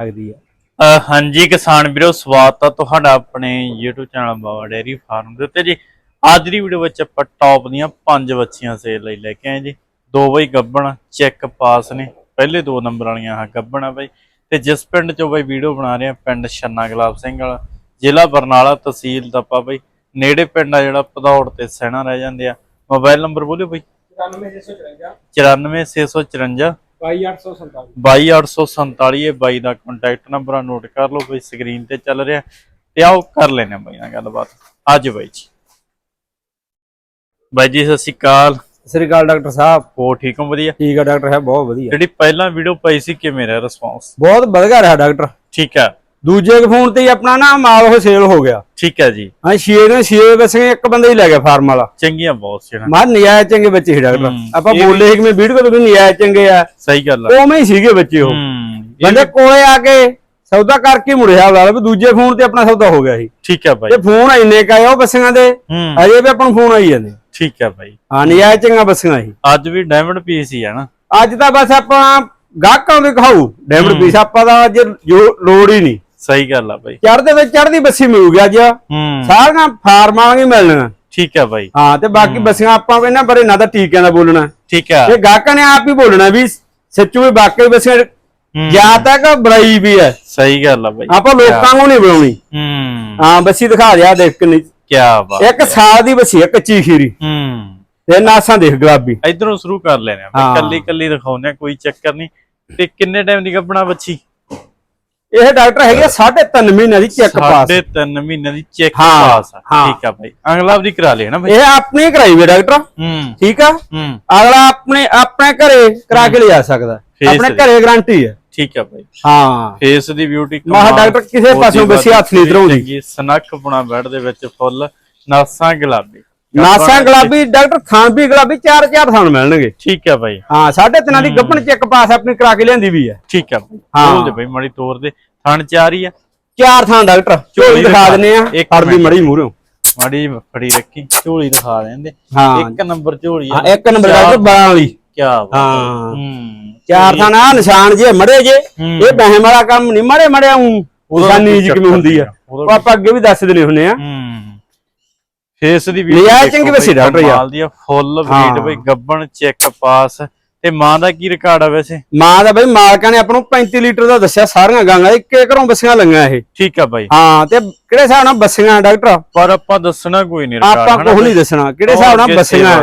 ਲੱਗਦੀ ਆ ਅਹ ਹਾਂਜੀ ਕਿਸਾਨ ਵੀਰੋ ਸਵਾਗਤ ਆ ਤੁਹਾਡਾ ਆਪਣੇ YouTube channel Baba dairy farm ਦੇ ਉੱਤੇ ਜੀ। ਅੱਜ ਦੀ ਵੀਡੀਓ ਵਿੱਚ ਆਪਾਂ ਟੌਪ ਦੀਆਂ ਪੰਜ ਬੱਚੀਆਂ ਸੇਲ ਲਈ ਲੈ ਕੇ ਆਏ ਜੀ। ਦੋ ਬਈ ਗੱਬਣ ਚੈੱਕ ਪਾਸ ਨੇ। ਪਹਿਲੇ ਦੋ ਨੰਬਰ ਵਾਲੀਆਂ ਆ ਗੱਬਣ ਆ ਬਈ। ਤੇ ਜਿਸ ਪਿੰਡ ਚੋਂ ਬਈ ਵੀਡੀਓ ਬਣਾ ਰਹੇ ਆ ਪਿੰਡ ਛੰਨਾ ਗੁਲਾਬ ਸਿੰਘ ਵਾਲਾ। ਜ਼ਿਲ੍ਹਾ ਬਰਨਾਲਾ ਤਹਿਸੀਲ ਤਪਾ ਬਈ। ਨੇੜੇ ਪਿੰਡ ਆ ਜਿਹੜਾ ਭਦੌੜ ਤੇ ਸੈਣਾ ਰਹਿ ਜਾਂਦੇ ਆ। ਮੋਬਾਈਲ ਨੰਬਰ ਬੋਲਿਓ ਬਈ। 94654 22847 22847 ਇਹ ਬਾਈ ਦਾ ਕੰਟੈਕਟ ਨੰਬਰ ਆ ਨੋਟ ਕਰ ਲਓ ਬਈ ਸਕਰੀਨ ਤੇ ਚੱਲ ਰਿਹਾ। ਤੇ ਆਓ ਕਰ ਲੈਨੇ ਬਾਈ ਨਾਲ ਗੱਲਬਾਤ। ਅੱਜ ਬਾਈ ਜੀ। ਬਾਈ ਜੀ ਸਤਿ ਸ਼੍ਰੀ ਅਕਾਲ। ਸਤਿ ਸ੍ਰੀ ਅਕਾਲ ਡਾਕਟਰ ਸਾਹਿਬ। ਹੋ ਠੀਕ ਹੋ? ਵਧੀਆ? ਠੀਕ ਆ ਡਾਕਟਰ ਸਾਹਿਬ ਬਹੁਤ ਵਧੀਆ। ਜਿਹੜੀ ਪਹਿਲਾਂ ਵੀਡੀਓ ਪਈ ਸੀ ਕਿਵੇਂ ਰਿਹਾ ਰਿਸਪੌਂਸ ਬਹੁਤ ਵਧੀਆ ਰਿਹਾ ਡਾਕਟਰ। ਠੀਕ ਹੈ ਦੂਜੇ ਫੋਨ ਤੇ ਹੀ ਆਪਣਾ ਨਾ ਮਾਲ ਉਹ ਸੇਲ ਹੋ ਗਿਆ। ਠੀਕ ਹੈ ਜੀ। ਹਾਂ ਛੇ ਨੇ ਛੇ ਬੱਸੇ ਇੱਕ ਬੰਦਾ ਹੀ ਲੈ ਗਿਆ ਫਾਰਮ ਵਾਲਾ। ਚੰਗੀਆਂ ਬਹੁਤ ਸੀ ਨਾ। ਮਾਰ ਨਜਾਇਜ਼ ਚੰਗੇ ਬੱਚੇ ਸੀ ਡਾਕਟਰ। ਹੂੰ, ਆਪਾਂ ਇਹ ਬੋਲੇ ਕਿ ਮੈਂ ਵੀਡੀਓ ਤੇ ਨਜਾਇਜ਼ ਚੰਗੇ ਆ। ਸਹੀ ਗੱਲ ਆ। ਉਵੇਂ ਹੀ ਸੀਗੇ ਬੱਚੇ ਉਹ। ਹੂੰ ਇਹ ਬੰਦੇ ਕੋਲੇ ਆ ਕੇ ਸੌਦਾ ਕਰਕੇ ਮੁੜਿਆ ਵਾਲਾ ਵੀ ਦੂਜੇ ਫੋਨ ਤੇ ਆਪਣਾ ਸੌਦਾ ਹੋ ਗਿਆ ਸੀ। ਠੀਕ ਹੈ ਬਾਈ। ਤੇ ਫੋਨ ਇੰਨੇ ਕਾ ਆ ਉਹ ਬੱਸੀਆਂ ਦੇ ਹੂੰ। ਅਜੇ ਵੀ ਆਪਾਂ ਨੂੰ ਫੋਨ ਆਈ ਜਾਂਦੇ। ਠੀਕ ਹੈ ਬਾਈ। ਹਾਂ ਨਜਾਇਜ਼ ਚੰਗਾ ਬੱਸੀਆਂ ਸੀ। ਅੱਜ ਵੀ ਡਾਇਮੰਡ ਪੀਸ ਹੀ ਆ ਨਾ। ਅੱਜ ਤਾਂ ਬਸ ਆਪਾਂ ਗਾਹਕਾਂ ਦੇ ਖਾਊ ਡੈਮਡ ਪੀਸ ਆਪਾਂ ਦਾ ਅੱਜ ਜੋ- ਲੋੜ ਹੀ ਨਹੀਂ। ਸਹੀ ਗੱਲ ਆ ਬਾਈ। ਚੜਦੇ ਵਿੱਚ ਚੜਦੀ ਬੱਸੀ ਮਿਲੂਗੀ ਅੱਜ। ਹੂੰ। ਸਾਰੀਆਂ ਫਾਰਮਾਂ ਵਾਂਗੀ ਮਿਲਣੀਆਂ ਠੀਕ ਹੈ ਬਾਈ। ਹਾਂ ਤੇ ਬਾਕੀ ਬੱਸੀਆਂ ਆਪਾਂ ਇਹਨਾਂ ਬਾਰੇ ਨਾ ਤਾਂ ਟੀਕਿਆਂ ਦਾ ਬੋਲਣਾ। ਠੀਕ ਹੈ ਤੇ ਗਾਹਕਾਂ ਨੇ ਆਪ ਹੀ ਬੋਲਣਾ ਵੀ ਸੱਚੂ ਵੀ ਵਾਕਈ ਬੱਸੀਆਂ ਹੂੰ, ਜਾਂ ਤੱਕ ਬੁਰਾਈ ਵੀ ਹੈ। ਸਹੀ ਗੱਲ ਆ ਬਾਈ। ਆਪਾਂ ਲੋਕਾਂ ਨੂੰ ਨਹੀਂ ਬਣਾਉਣੀ ਹੂੰ। ਹਾਂ ਬੱਸੀ ਦਿਖਾ ਦਿਆ ਦੇਖ ਕਿੰਨੀ। ਕੀ ਬਾਤ ਇੱਕ ਸਾਲ ਦੀ ਬੱਸੀ ਹੈ ਕੱਚੀ ਖੀਰੀ ਹੂੰ। ਤੇ ਨਾਸਾਂ ਦੇਖ ਗੁਲਾਬੀ। ਇਧਰੋਂ ਸ਼ੁਰੂ ਕਰ ਲੈਨੇ ਆ ਹਾਂ। ਕੱਲੀ ਕੱਲੀ ਦਿਖਾਉਂਦੇ ਆ ਕੋਈ ਚੱਕਰ ਨਹੀਂ। ਤੇ ਕਿੰਨੇ ਟਾਈਮ ਦੀ ਗੱਭਣਾ ਬੱਚੀ ਇਹ ਡਾਕਟਰ ਹੈਗੇ 3.5 ਮਹੀਨਿਆਂ ਦੀ ਚੈੱਕ ਪਾਸ ਸਾਢੇ ਤਿੰਨ ਮਹੀਨੇ ਦੀ ਚੈੱਕ ਪਾਸ। ਠੀਕ ਆ ਬਾਈ। ਅਗਲਾ ਵੀ ਕਰਾ ਲਿਆ ਨਾ ਇਹ ਆਪਣੀ ਕਰਾਈ ਵੀ ਡਾਕਟਰ। ਹੂੰ। ਠੀਕ ਆ? ਹੂੰ। ਅਗਲਾ ਆਪਣੇ ਆਪਣੇ ਘਰੇ ਕਰਾ ਕੇ ਲਿਆ ਸਕਦਾ। ਆਪਣੇ। ਘਰੇ ਗਾਰੰਟੀ ਹੈ ਠੀਕ ਆ ਬਾਈ। ਹਾਂ। ਫੇਸ ਦੀ ਬਿਊਟੀ ਮਹਾ ਡਾਕਟਰ ਕਿਸੇ ਪਾਸੋਂ ਬੱਸੀ ਹੱਥ ਨਹੀਂ ਧਰਾਉਂਦੀ। ਸਨੱਖ ਪੁਣਾ ਬੈਡ ਦੇ ਵਿੱਚ ਫੁੱਲ ਨਾਸਾਂ ਗੁਲਾਬੀ। ਨਾਸਾਂ ਗੁਲਾਬੀ ਡਾਕਟਰ ਵੀ ਗੁਲਾਬੀ ਚਾਰ ਚਾਰ ਥਾਨ ਮਿਲਣਗੇ। ਠੀਕ ਆ ਬਾਈ ਹਾਂ ਸਾਢੇ ਤਿੰਨਾਂ ਦੀ ਗੱਭਣ ਚੈੱਕ ਪਾਸ ਆਪਣੀ ਕਰਾ ਕੇ ਲਿਆਂਦੀ ਵੀ ਹੈ। ਠੀਕ ਆ ਹਾਂ। ਬੋਲ ਦੇ ਬਾਈ ਮੜੀ ਤੋਰ ਦੇ। ਥਣ ਚਾਰ ਹੀ ਆ। ਚਾਰ ਥਾਂ ਡਾਕਟਰ ਝੋਲੀ ਦਿਖਾ ਦਿੰਨੇ ਆ। ਫੜਦੀ। ਮੜੀ ਮੂਹਰੋਂ। ਮਾੜੀ ਫੜੀ ਰੱਖੀ। ਝੋਲੀ ਦਿਖਾ ਦਿੰਦੇ। ਹਾਂ। ਇੱਕ ਨੰਬਰ ਝੋਲੀ ਹਾਂ, ਇੱਕ ਨੰਬਰ ਡਾਕਟਰ 12 ਵਾਲੀ। ਕੀ ਹਾਂ। ਹੂੰ। ਚਾਰ ਥਾਂ ਨਿਸ਼ਾਨ ਜੇ ਮੜੇ ਜੇ। ਹੂੰ। ਇਹ ਬਹਿਮ ਵਾਲਾ ਕੰਮ ਨਹੀਂ ਮੜੇ ਮੜਿਆ ਹੂੰ ਨਿਸ਼ਾਨੀ ਜੀ ਕਿਵੇਂ ਹੁੰਦੀ ਆ। ਆ, ਆਪਾਂ ਅੱਗੇ ਵੀ ਦੱਸ ਦਿੰਦੇ ਹੁੰਨੇ ਆ। ਹੂੰ। ਫੇਸ ਦੀ ਵੀ ਨਜਾਇਜ਼ ਚੰਗੀ ਵੈਸੇ ਡਾਕਟਰ ਯਾਰ। ਦੀ ਫੁੱਲ। ਵੀਟ ਬਈ ਗੱਬਣ ਚੈੱਕ ਪਾਸ। ਤੇ ਮਾਂ ਦਾ ਕੀ ਰਿਕਾਰਡ ਆ ਵੈਸੇ? ਮਾਂ ਦਾ ਬਈ ਮਾਲਕਾਂ ਨੇ ਆਪਾਂ ਨੂੰ 35 ਲੀਟਰ ਦਾ ਦੱਸਿਆ ਸਾਰੀਆਂ ਗਾਂਗਾ ਇੱਕ ਘਰੋਂ ਬੱਸੀਆਂ ਲੰਗੀਆਂ ਇਹ। ਠੀਕ ਆ ਬਾਈ। ਹਾਂ ਤੇ ਕਿਹੜੇ ਹਿਸਾਬ ਨਾਲ ਬੱਸੀਆਂ ਡਾਕਟਰ? ਪਰ ਆਪਾਂ ਦੱਸਣਾ ਕੋਈ ਨਹੀਂ ਆਪਾਂ ਰਿਕਾਰਡ ਕੁਝ ਨਹੀਂ ਦੱਸਣਾ ਕਿਹੜੇ ਹਿਸਾਬ ਨਾਲ ਬੱਸੀਆਂ।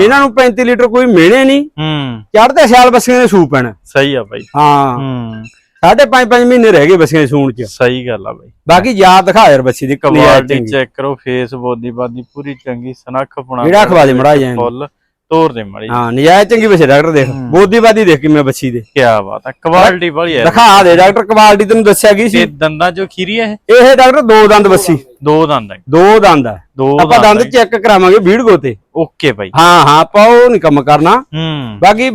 ਇਹਨਾਂ ਨੂੰ 35 ਲੀਟਰ ਕੋਈ ਮਿਹਣੇ ਨਹੀਂ। ਹੂੰ। ਚੜਦੇ ਸਿਆਲ ਬੱਸੀਆਂ ਦੇ ਸੂ ਪੈਣਾ ਸਹੀ ਆ ਬਾਈ। ਹਾਂ। ਹੂੰ। ਸਾਢੇ ਪੰਜ ਪੰਜ ਮਹੀਨੇ ਰਹਿ ਗਏ ਬੱਸੀਆਂ ਸੂਣ ਚ। ਸਹੀ ਗੱਲ ਆ ਬਾਈ। ਬਾਕੀ ਯਾਦ ਦਿਖਾ ਯਾਰ ਬੱਸੀ ਦੀ ਕਵਾਲ ਕੁਆਲਿਟੀ ਚੈੱਕ ਕਰੋ ਫੇਸ ਬੋਦੀ ਬਾਦੀ ਪੂਰੀ ਚੰਗੀ ਸਨੱਖ ਪੁਣਾ ਜਿਹੜਾ ਖਵਾ ਦੇ ਮੜਾ ਜਾਏ ਫੁੱਲ ਤੋਰ ਦੇ ਮੜੀ। ਹਾਂ ਨਜਾਇਜ਼ ਚੰਗੀ ਬੱਸੀ ਡਾਕਟਰ ਦੇਖ। ਬੋਦੀ ਬਾਦੀ ਦੇਖ ਕਿਵੇਂ ਬੱਸੀ ਦੇ। ਕੀ ਬਾਤ ਆ ਕੁਆਲਿਟੀ ਬੜੀ ਹੈ ਦਿਖਾ ਦੇ ਡਾਕਟਰ ਕੁਆਲਿਟੀ ਤੈਨੂੰ ਦੱਸਿਆ ਗਈ ਸੀ? ਦੰਦਾਂ ਚੋਂ ਖੀਰੀ ਹੈ ਇਹ? ਡਾਕਟਰ ਦੋ ਦੰਦ ਬੱਸੀ। ਦੋ ਦੰਦ ਹੈ ਦੋ ਦੰਦ ਆ। ਦੋ ਆਪਾਂ ਦੰਦ ਚੈੱਕ ਕਰਾਵਾਂਗੇ ਵੀਡੀਓ ਤੇ ਓਕੇ ਬਾਈ। ਹਾਂ ਹਾਂ ਆਪਾਂ ਉਹ ਨਹੀਂ ਕੰਮ ਕਰਨਾ। ਹੂੰ। ਬਾਕੀ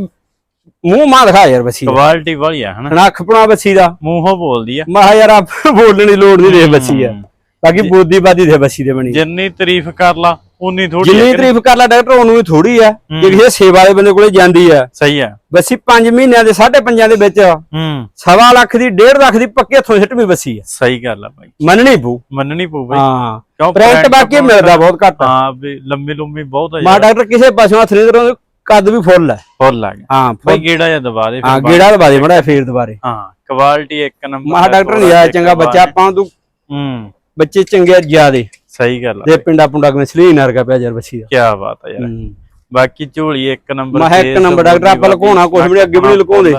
ਮੂੰਹ ਮਾਂ ਦਿਖਾ ਯਾਰ ਬੱਸੀ ਦਾ। ਕੁਆਲਿਟੀ ਵਾਲੀ ਆ ਹਨਾ? ਨੱਖ ਪਣਾ ਬੱਸੀ ਦਾ। ਮੂੰਹੋਂ ਬੋਲਦੀ ਆ। ਮਾ ਯਾਰ ਆਪ ਬੋਲਣ ਦੀ ਲੋੜ ਨਹੀਂ ਦੇ ਬੱਸੀ ਆ। ਹੂੰ। ਬਾਕੀ ਬੋਦੀ ਬਾਦੀ ਦੇ ਬੱਸੀ ਦੇ ਬਣੀ। ਜਿੰਨੀ ਤਾਰੀਫ ਕਰ ਲਾ ਉਨੀ ਥੋੜੀ ਜਿੰਨੀ ਤਾਰੀਫ ਕਰ ਲੈ ਡਾਕਟਰ ਉਹਨੂੰ ਵੀ ਥੋੜੀ ਆ। ਜੇ ਕਿਸੇ ਸੇਵਾ ਵਾਲੇ ਬੰਦੇ ਕੋਲੇ ਜਾਂਦੀ ਆ। ਸਹੀ ਆ। ਬੱਸੀ 5 ਮਹੀਨਿਆਂ ਦੇ 5.5 ਦੇ ਵਿੱਚ ਹੂੰ। ਸਵਾ ਲੱਖ ਦੀ 1.5 ਲੱਖ ਦੀ ਪੱਕੇ ਹੱਥੋਂ ਸਿੱਟਵੀਂ ਬੱਸੀ ਆ। ਸਹੀ ਗੱਲ ਆ ਬਾਈ। ਮੰਨਣੀ ਪਊ। ਮੰਨਣੀ ਪਊ ਬਾਈ। ਹਾਂ। ਕਿਉਂ ਪ੍ਰਿੰਟ ਬਾਕੀ ਮਿਲਦਾ ਬਹੁਤ ਘੱਟ ਆ। ਹਾਂ ਵੀ ਲੰਮੀ ਲੰਮੀ ਬਹੁਤ ਆ ਮਾ ਡਾਕਟਰ ਕਿਸੇ ਪਾਸੋਂ ਹੱਥ ਨਹੀਂ ਧਰੋਂ ਕੱਦ ਵੀ ਫੁੱਲ ਹੈ। ਫੁੱਲ ਆ ਗਿਆ ਹਾਂ ਬਾਈ ਫੁੱਲ- ਗੇੜਾ ਜਾਂ ਦਬਾ ਦੇ ਫਿਰ ਹਾਂ ਬਾਅਦ- ਗੇੜਾ ਦਵਾ ਦੇ ਮੜਾ ਫੇਰ ਦੁਬਾਰੇ ਹਾਂ ਕੁਆਲਿਟੀ ਇੱਕ ਨੰਬਰ ਮਾ ਡਾਕਟਰ ਨਹੀਂ ਆਇਆ ਚੰਗਾ ਬੱਚਾ ਆਪਾਂ ਤੂੰ ਹੂੰ। ਬੱਚੇ ਚੰਗੇ ਜਿਆਦੇ। ਸਹੀ ਗੱਲ ਆ ਦੇ ਪਿੰਡਾ ਪੁੰਡਾ ਕਿਵੇਂ ਸਲੀਨ ਵਰਗਾ ਪਿਆ ਯਾਰ ਬੱਚੀ ਦਾ। ਕੀ ਬਾਤ ਆ ਯਾਰ। ਹੂੰ। ਬਾਕੀ ਝੋਲੀ ਇੱਕ ਨੰਬਰ ਮੈਂ ਇੱਕ face, ਨੰਬਰ ਡਾਕਟਰ ਆਪਾਂ ਲੁਕਾਉਣਾ ਕੁਛ ਵੀ ਨੀ, ਅੱਗੇ ਵੀ ਨੀ ਲੁਕਾਉਂਦੇ।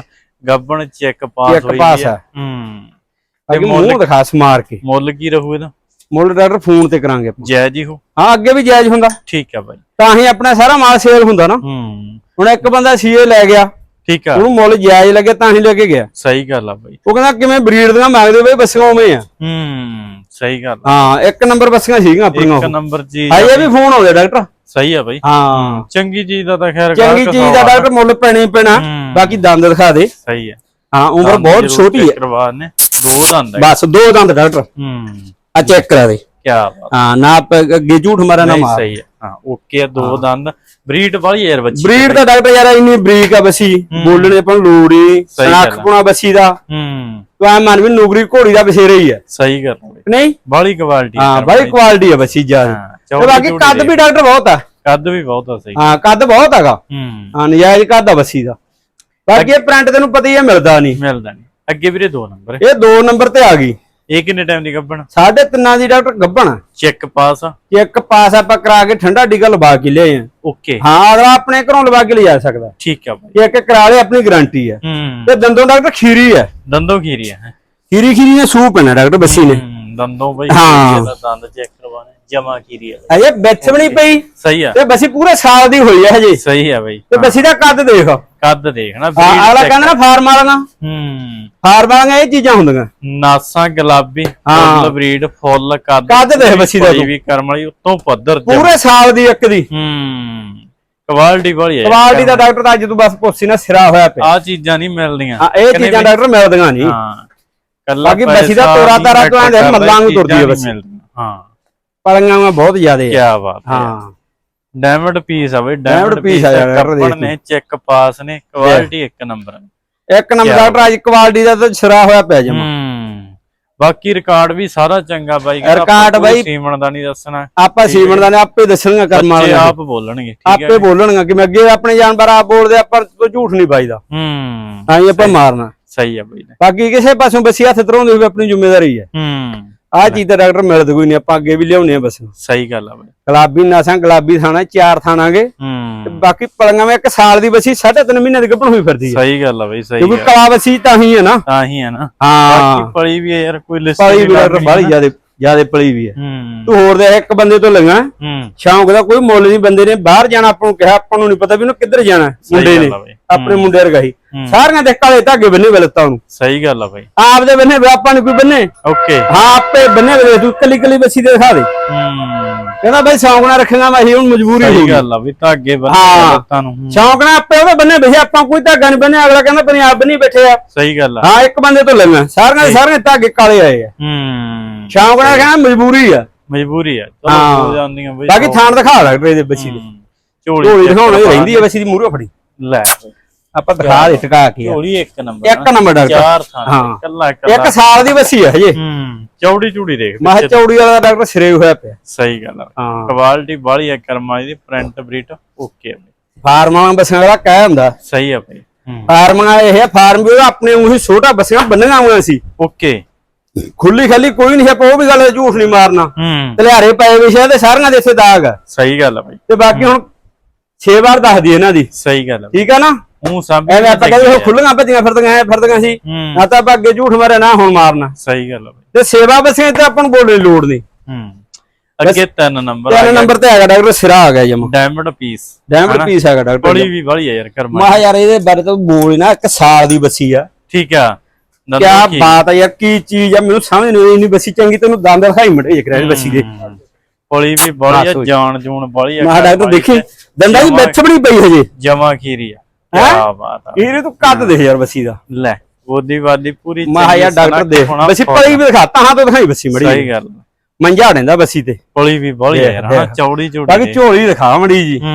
ਗੱਬਣ ਚੈੱਕ ਪਾਸ Check ਹੋਈ pass ਆ। ਹੂੰ। ਮੁੱਲ- ਮੂੰਹ ਦਿਖਾ ਸਮਾਰ ਕੇ। ਮੁੱਲ ਕੀ ਰਹੂ ਇਹਦਾ? ਮੁੱਲ ਡਾਕਟਰ ਫੋਨ ਤੇ ਕਰਾਂਗੇ ਆਪਾਂ। ਜਾਇਜ਼ ਹੀ ਹੋ। ਹਾਂ ਅੱਗੇ ਵੀ ਜਾਇਜ਼ ਹੁੰਦਾ। ਠੀਕ ਆ ਬਾਈ। ਤਾਂ ਹੀ ਆਪਣਾ ਸਾਰਾ ਮਾਲ ਸੇਲ ਹੁੰਦਾ ਨਾ। ਹੂੰ। ਹੁਣ ਇੱਕ ਬੰਦਾ ਸੀਏ ਲੈ ਗਿਆ ਠੀਕ ਆ। ਉਹਨੂੰ ਮੁੱਲ ਜਾਇਜ਼ ਲੱਗੇ ਤਾਂ ਹੀ ਲੈ ਕੇ ਗਿਆ। ਸਹੀ ਗੱਲ ਆ ਬਾਈ। ਉਹ ਕਹਿੰਦਾ ਕਿਵੇਂ ਬਰੀਡ ਦੀਆਂ ਮੰਗਦੇ ਬਈ ਬੱਸੀਆਂ ਉਵੇਂ ਆ। ਹੂੰ ਸਹੀ ਗੱਲ। ਹਾਂ ਇੱਕ ਨੰਬਰ ਬੱਸੀਆਂ ਸੀਗੀਆਂ ਆਪਣੀਆਂ ਇੱਕ ਨੰਬਰ ਚੀਜ਼ ਹਾਈ ਇਹ ਵੀ ਫੋਨ ਆਉਂਦੇ ਡਾਕਟਰ। ਸਹੀ ਆ ਬਾਈ। ਹਾਂ। ਚੰਗੀ ਚੀਜ਼ ਦਾ ਤਾਂ ਖੈਰ ਚੰਗੀ ਚੀਜ਼ ਦਾ। ਡਾਕਟਰ ਮੁੱਲ ਪੈਣਾ ਹੀ ਪੈਣਾ। ਹੂੰ। ਬਾਕੀ ਦੰਦ ਦਿਖਾ ਦੇ। ਸਹੀ ਆ। ਹਾਂ ਉਮਰ ਬਹੁਤ ਛੋਟੀ ਹੈ। ਕਰਵਾ ਨੇ ਦੋ ਦੰਦ ਹੈ ਬਸ ਦੋ ਦੰਦ ਡਾਕਟਰ। ਹੂੰ। ਆ ਚੈੱਕ ਕਰਾ ਦੇ। ਸਹੀ ਆ ਹਾਂ ਓਕੇ ਆ ਦੋ ਦੰਦ। ਬਰੀਡ ਵਾਲੀ ਯਾਰ ਬੱਚੀ ਬਰੀਡ ਦਾ ਡਾਕਟਰ ਯਾਰ ਇੰਨੀ ਬਰੀਕ ਆ ਬੱਸੀ। ਬੋਲਣੇ ਆਪਾਂ ਨੂੰ ਲੋੜ ਹੀ ਸਹੀ ਗੱਲ ਸਨੱਖ ਆ। ਪੁਣਾ ਬੱਸੀ ਦਾ। ਹੂੰ। ਤੂੰ ਐ ਮੰਨ ਵੀ ਨੁਗਰੀ ਘੋੜੀ ਦਾ ਬਸੇਰਾ ਹੀ ਸਹੀ ਗੱਲ ਆ ਬਈ। ਨਹੀਂ? ਬਾਲੀ ਕੁਆਲਿਟੀ ਹਾਂ ਕੁਆਲਿਟੀ ਹੈ ਬੱਸੀ ਤੇ ਬਾਕੀ ਕੱਦ ਵੀ ਡਾਕਟਰ ਬਹੁਤ ਆ। ਕੱਦ ਵੀ ਬਹੁਤ ਆ ਸਹੀ। ਹਾਂ ਕੱਦ ਬਹੁਤ ਹੈਗਾ। ਹੂੰ। ਨਜਾਇਜ਼ ਕੱਦ ਆ ਬੱਸੀ ਦਾ। ਬਾਕੀ ਇਹ ਪ੍ਰਿੰਟ ਤੈਨੂੰ ਪਤਾ ਹੀ ਹੈ ਮਿਲਦਾ ਨਹੀਂ। ਮਿਲਦਾ ਨਹੀਂ। ਅੱਗੇ ਵੀਰੇ ਦੋ ਨੰਬਰ ਇਹ ਦੋ ਨੰਬਰ ਤੇ ਆ ਗਈ। ਇਹ ਕਿੰਨੇ ਟਾਈਮ ਦੀ ਗੱਬਣ ਸਾਢੇ ਤਿੰਨਾਂ ਦੀ ਡਾਕਟਰ ਗੱਭਣ। ਚੈੱਕ ਪਾਸ ਆ? ਇੱਕ ਪਾਸ ਆਪਾਂ ਕਰਾ ਕੇ ਠੰਡਾ ਟੀਕਾ ਲਵਾ ਕੇ ਲਿਆਏ ਆ। ਓਕੇ ਹਾਂ ਅਗਲਾ ਆਪਣੇ ਘਰੋਂ ਲਵਾ ਕੇ ਲਿਜਾ ਸਕਦਾ। ਠੀਕ ਆ ਬਾਈ। ਇੱਕ ਕਰਾ ਲਿਆ ਆਪਣੀ ਗਾਰੰਟੀ ਹੂੰ। ਤੇ ਦੰਦੋਂ ਡਾਕਟਰ ਖੀਰੀ ਹੈ ਦੰਦੋਂ ਖੀਰੀ ਆ ਖੀਰੀ ਖੀਰੀ ਨੇ ਸੂਪ ਹੈ ਡਾਕਟਰ ਬੱਸੀ ਨੇ। ਦੰਦੋਂ ਬਾਈ ਹਾਂ। ਇਹਦਾ ਦੰਦ ਚੈੱਕ ਕਰਵਾਣੇ ਜਮਾ ਖੀਰੀ ਆ ਅਜੇ ਵਿੱਚ ਵੀ ਨਹੀਂ ਪਈ। ਸਹੀ ਆ। ਤੇ ਬੱਸੀ ਪੂਰੇ ਸਾਲ ਦੀ ਹੋਈ ਹੈ ਹਜੇ। ਸਹੀ ਆ ਬਾਈ ਤੇ ਬੱਸੀ ਦਾ ਕੱਦ ਦੇਖ। ਹਾਂ ਕੱਦ ਦੇਖਣਾ ਅਗਲਾ ਕਹਿੰਦਾ ਨਾ ਫਾਰਮ ਵਾਲਾ ਹੂੰ। ਫਾਰਮ ਵਾਲੀਆਂ ਇਹ ਚੀਜ਼ਾਂ ਹੁੰਦੀਆਂ। ਨਾਸਾਂ ਗੁਲਾਬੀ ਹਾਂ। ਫੁੱਲ ਬਰੀਡ ਫੁੱਲ ਕੱਦ ਕੱਦ ਦੇਖ ਬੱਸੀ ਦਾ ਤੂੰ। ਵੀ ਕਰਮ ਵਾਲੀ ਉਤੋਂ ਪੱਧਰ ਜਮਾਂ। ਪੂਰੇ ਸਾਲ ਦੀ ਇੱਕ ਦੀ। ਹੂੰ। ਕੁਆਲਿਟੀ ਬੜੀ ਹੈ ਕੁਆਲਿਟੀ ਦਾ ਡਾਕਟਰ ਤਾਂ ਅੱਜ ਤੂੰ ਬਸ ਪੁੱਛੀ ਨਾ ਸਿਰਾ ਹੋਇਆ ਪਿਆ। ਆ ਚੀਜ਼ਾਂ ਨਹੀਂ ਮਿਲਦੀਆਂ। ਹਾਂ ਇਹ ਕਹਿੰਦੇ ਚੀਜ਼ਾਂ ਵੀ- ਡਾਕਟਰ ਮਿਲਦੀਆਂ ਨਹੀਂ। ਹਾਂ। ਬਾਕੀ ਬੱਸੀ ਦਾ ਤੋਰਾ ਤਾਰਾ ਤੋਂ ਐਂ ਮੱਲਾਂ ਨੂੰ ਤੁਰਦੀ ਹੈ ਬੱਸੀ। ਹਾਂ। ਪਲੀਆਂ ਵਾਂ ਬਹੁਤ ਜ਼ਿਆਦੇ ਕੀ ਬਾਤ ਹੈ। ਹਾਂ। ਡਾਇਮੰਡ ਪੀਸ ਆ ਬਈ ਡਾਇਮੰਡ ਪੀਸ ਆ ਯਾਰ, ਨੇ ਚੈੱਕ ਪਾਸ ਨੇ ਕੁਆਲਿਟੀ ਇੱਕ ਨੰਬਰ ਇੱਕ ਨੰਬਰ ਡਾਕਟਰ ਅੱਜ ਕੁਆਲਿਟੀ ਦਾ ਤਾਂ ਸਿਰਾ ਹੋਇਆ ਪਿਆ ਜਮਾ। ਬਾਕੀ ਰਿਕਾਰਡ ਵੀ ਸਾਰਾ ਚੰਗਾ ਬਾਈ ਰਿਕਾਰਡ ਬਾਈ- ਸੀਮਣ ਦਾ ਨਹੀਂ ਦੱਸਣਾ। ਆਪਾਂ ਸੀਮਨ ਦਾ ਨੇ ਆਪੇ ਦੱਸਣਗੇ ਕਰਮ ਵਾਲੇ ਆਪ ਬੋਲਣਗੇ ਠੀਕ ਹੈ ਆਪੇ ਬੋਲਣਗੇ ਕਿ ਮੈਂ ਅੱਗੇ ਆਪਣੇ ਜਾਨਵਰ ਆਪ ਬੋਲਦੇ ਆਪਾਂ ਝੂਠ ਨਹੀਂ ਪਾਈਦਾ ਹੂੰ। ਤਾਂ ਹੀ ਆਪਾਂ ਮਾਰਨਾ। ਸਹੀ ਆ ਬਾਈ ਬਾਕੀ ਕਿਸੇ ਪਾਸੋਂ ਬੱਸੀ ਹੱਥ ਧਰਾਉਂਦੇ ਹੋਵੇ ਆਪਣੀ ਜ਼ਿੰਮੇਵਾਰੀ ਹੈ ਹੂੰ। ਆਹ ਚੀਜ਼ ਤਾਂ ਡਾਕਟਰ ਮਿਲਦ ਕੋਈ ਨਹੀਂ ਆਪਾਂ ਅੱਗੇ ਵੀ ਲਿਆਉਣੇ ਆ ਬਸ। ਸਹੀ ਗੱਲ ਆ ਬਾਈ। ਗੁਲਾਬੀ ਨਾਸਾਂ ਗੁਲਾਬੀ ਥਾਣਾ ਚਾਰ ਥਾਣਾਗੇ ਹੂੰ। ਬਾਕੀ ਪਲੀਆਂ ਵਿੱਚ ਇੱਕ ਸਾਲ ਦੀ ਬੱਸੀ ਸਾਢੇ ਤਿੰਨ ਮਹੀਨੇ ਦੀ ਗੱਭਣ ਹੋਈ ਫਿਰਦੀ ਹੈ ਸਹੀ ਗੱਲ ਆ ਬਾਈ ਸਹੀ ਕਿਉਂਕਿ ਆ। ਕਲਾ ਬੱਸੀ ਤਾਂ ਹੀ ਹੈ ਨਾ। ਤਾਂ ਹੀ ਆ ਨਾ। ਹਾਂ। ਬਾਕੀ ਪਲੀ ਵੀ ਆ ਯਾਰ ਕੋਈ ਲਿਸਟ ਪਲੀ ਵੀ ਬਾਹਲੀ ਜ਼ਿਆਦੇ ਜ਼ਿਆਦੇ ਪਲੀ ਵੀ ਹੈ। ਹੂੰ। ਤੂੰ ਹੋਰ ਦੇ ਇੱਕ ਬੰਦੇ ਤੋਂ ਲੰਗਾ ਹੂੰ। ਸ਼ੌਂਕ ਦਾ ਕੋਈ ਮੁੱਲ ਨਹੀਂ ਬੰਦੇ ਨੇ ਬਾਹਰ ਜਾਣਾ ਆਪਾਂ ਨੂੰ ਕਿਹਾ ਆਪਾਂ ਨੂੰ ਨਹੀਂ ਪਤਾ ਵੀ ਉਹਨੂੰ ਕਿੱਧਰ ਜਾਣਾ ਮੁੰਡੇ ਨੇ ਆਪਣੇ ਮੁੰਡੇ ਵਰਗਾ ਹੀ। ਹੂੰ। ਸਾਰੀਆਂ ਦੇ ਕਾਲੇ ਧਾਗੇ ਬੰਨੇ ਵਲਤਾ ਉਹਨੂੰ ਸਹੀ ਗੱਲ ਆ ਬਾਈ। ਆਪ ਦੇ ਬੰਨੇ ਆਪਾਂ ਨੂੰ ਕੋਈ ਬੰਨੇ? ਓਕੇ। ਹਾਂ ਆਪੇ ਬੰਨੇ ਵੇ ਤੂੰ ਕੱਲੀ ਕੱਲੀ ਬੱਸੀ ਦੇ ਦਿਖਾ ਦੇ। ਹੂੰ। ਕਹਿੰਦਾ ਬਈ ਸ਼ੌਂਕ ਨਾਲ ਰੱਖਣਾ ਮੈਂ ਹੁਣ ਮਜਬੂਰੀ ਹੋ ਸਹੀ ਗਈ। ਗੱਲ ਆ ਵੀ ਧਾਗੇ ਬੰਨੇ ਹਾਂ। ਲੱਤਾਂ ਨੂੰ ਹੂੰ, ਸ਼ੌਂਕ ਨਾਲ ਆਪੇ ਉਹਦੇ ਬੰਨੇ ਬਈ ਆਪਾਂ ਕੋਈ ਧਾਗਾ ਨਹੀਂ ਬੰਨਿਆ ਅਗਲਾ ਕਹਿੰਦਾ ਪੰਜਾਬ ਬੰਨੀ ਬੈਠੇ ਆ। ਸਹੀ ਗੱਲ ਆ। ਹਾਂ ਇੱਕ ਬੰਦੇ ਤੋਂ ਲੰਗਾ ਸਾਰੀਆਂ ਦੇ ਸਾਰੀਆਂ ਧਾਗੇ ਕਾਲੇ ਆਏ ਆ। ਹੂੰ। ਸ਼ੌਂਕ ਨਾਲ ਕਹਿੰਦਾ ਮਜਬੂਰੀ ਆ। ਮਜਬੂਰੀ ਆ। ਚਲੋ ਹੋ। ਜਾਂਦੀਆਂ ਬਈ ਬਾਕੀ ਥਾਣ ਦਿਖਾ ਡਾਕਟਰ ਇਹਦੇ ਬੱਚੀ ਦੇ। ਹੂੰ, ਝੋਲੀ ਝੋਲੀ ਦਿਖਾਉਣੀ ਰਹਿੰਦੀ ਹੈ ਬੱਚੀ ਦੀ ਮੂਹਰੇ ਫੜੀ। ਲੈ। ਬਈ, ਆਪਾਂ ਦਿਖਾ ਦੇ ਟਿਕਾ ਕੇ। ਝੋਲੀ ਇੱਕ ਨੰਬਰ ਇੱਕ ਨੰਬਰ ਡਾਕਟਰ ਚਾਰ ਥਾਂ ਹਾਂ। ਕੱਲਾ ਕੱਲਾ ਇੱਕ ਸਾਲ ਦੀ ਬੱਸੀ ਹੈ ਹਜੇ। ਹੂੰ ਚੌੜੀ ਚੂੜੀ ਦੇਖ ਮੈਂ ਕਿਹਾ ਚੌੜੀ ਵਾਲਾ ਡਾਕਟਰ ਸਿਰੇ ਹੋਇਆ ਪਿਆ। ਸਹੀ ਗੱਲ ਹਾਂ। ਕੁਆਲਿਟੀ ਬਾਲੀ ਆ ਕਰਮਾ ਦੀ ਪ੍ਰਿੰਟ ਬਰੀਟ ਓਕੇ ਬਈ ਫਾਰਮਾਂ ਬੱਸਾਂ ਵਾਲਾ ਕਹਿ ਹੁੰਦਾ। ਸਹੀ ਹੂੰ। ਫਾਰਮਾਂ ਇਹ ਹੈ ਫਾਰਮ ਵੀ ਆਪਣੇ ਉਹੀ ਛੋਟਾ ਬੱਸਾਂ ਬੰਨੀਆਂ ਹੋਈਆਂ ਸੀ। ਓਕੇ ਖੁੱਲੀ ਖਾਲੀ ਕੋਈ ਨਹੀਂ ਆਪਾਂ ਉਹ ਵੀ ਗੱਲ ਦਾ ਝੂਠ ਨਹੀਂ ਮਾਰਨਾ। ਹੂੰ। ਤਲਿਆਰੇ ਪਏ ਵਿਸ਼ੇ ਤੇ ਸਾਰੀਆਂ ਦੇ ਇੱਥੇ ਦਾਗ। ਸਹੀ ਗੱਲ ਆ ਬਈ ਤੇ ਬਾਕੀ ਹੁਣ 6 ਵਾਰ ਦੱਸਦੀ ਇਹਨਾਂ ਦੀ। ਸਹੀ ਗੱਲ ਬਈ। ਠੀਕ ਆ ਨਾ? ਹੂੰ ਸਭ ਐਵੇਂ ਆਪਾਂ ਕਹਿੰਦੇ ਉਹ ਖੁੱਲੀਆਂ ਭੱਜੀਆਂ ਫਿਰਦੀਆਂ ਫਿਰਦੀਆਂ ਸੀ। ਹੂੰ। ਨਾ ਤਾਂ ਆਪਾਂ ਅੱਗੇ ਝੂਠ ਮਾਰਿਆ ਨਾ ਹੁਣ ਮਾਰਨਾ। ਸਹੀ ਗੱਲ ਬਈ। ਤੇ ਸੇਵਾ ਬੱਸਾਂ ਤੇ ਆਪਾਂ ਨੂੰ ਬੋਲਣ ਦੀ ਲੋੜ ਨਹੀਂ। ਹੂੰ। ਅੱਗੇ ਤਿੰਨ ਨੰਬਰ ਤਿੰਨ ਨੰਬਰ ਤੇ ਹੈਗਾ ਡਾਕਟਰ ਸਿਰਾ ਆ ਗਿਆ ਜਮਾ। ਡਾਇਮੰਡ ਪੀਸ ਡਾਇਮੰਡ ਪੀਸ ਹੈਗਾ ਡਾਕਟਰ ਬੜੀ ਵੀ ਬੜੀ ਆ ਯਾਰ ਕਰਮਾ ਮਾ ਯਾਰ ਇਹਦੇ ਬਾਰੇ ਤਾਂ ਬੋਲ ਹੀ ਨਾ ਇੱਕ ਸਾਲ ਦੀ ਬੱਸੀ ਆ। ਠੀਕ ਆ। ਕੀ? ਬਾਤ ਆ ਯਾਰ ਕੀ ਚੀਜ਼ ਆ ਮੈਨੂੰ ਸਮਝ ਨਹੀਂ ਆਈ ਇੰਨੀ ਬੱਸੀ ਚੰਗੀ ਤੈਨੂੰ ਦੰਦ ਦਿਖਾਈ ਮੜੇ ਇੱਕ ਰਹਿ ਬੱਸੀ ਦੇ। ਹੂੰ। ਪਲੀ ਵੀ ਬੜੀ ਆ ਜੂਨ ਬੜੀ ਆ ਮਾ ਡਾਕਟਰ ਦੇਖੀ ਦੰਦਾਂ ਦੀ ਵਿੱਚ ਬੜੀ ਪਈ ਹਜੇ। ਜਮਾ ਖੀਰੀ ਆ। ਹੈਂ? ਕੀ ਬਾਤ ਆ। ਇਹਨੇ ਤੂੰ ਕੱਦ ਦੇਖ ਯਾਰ ਬੱਸੀ ਦਾ। ਲੈ ਉਹਦੀ ਵਾਲੀ ਪੂਰੀ ਮਾ ਯਾਰ ਚੰਗੀ ਡਾਕਟਰ ਦੇਖ ਬੱਸੀ। ਪਈ ਵੀ ਦਿਖਾ ਤਾਂ ਤੋਂ ਦਿਖਾਈ ਬੱਸੀ ਮੜੀ ਸਹੀ ਗੱਲ। ਮੰਜਾ ਡੈਂਦਾ ਬੱਸੀ ਤੇ। ਪਲੀ ਵੀ ਆ ਦੇਖ, ਯਾਰ ਹਾਂ। ਚੌੜੀ ਚੌੜੀ ਬਾਕੀ। ਝੋਲੀ ਦਿਖਾ ਮੜੀ ਜੀ ਹੂੰ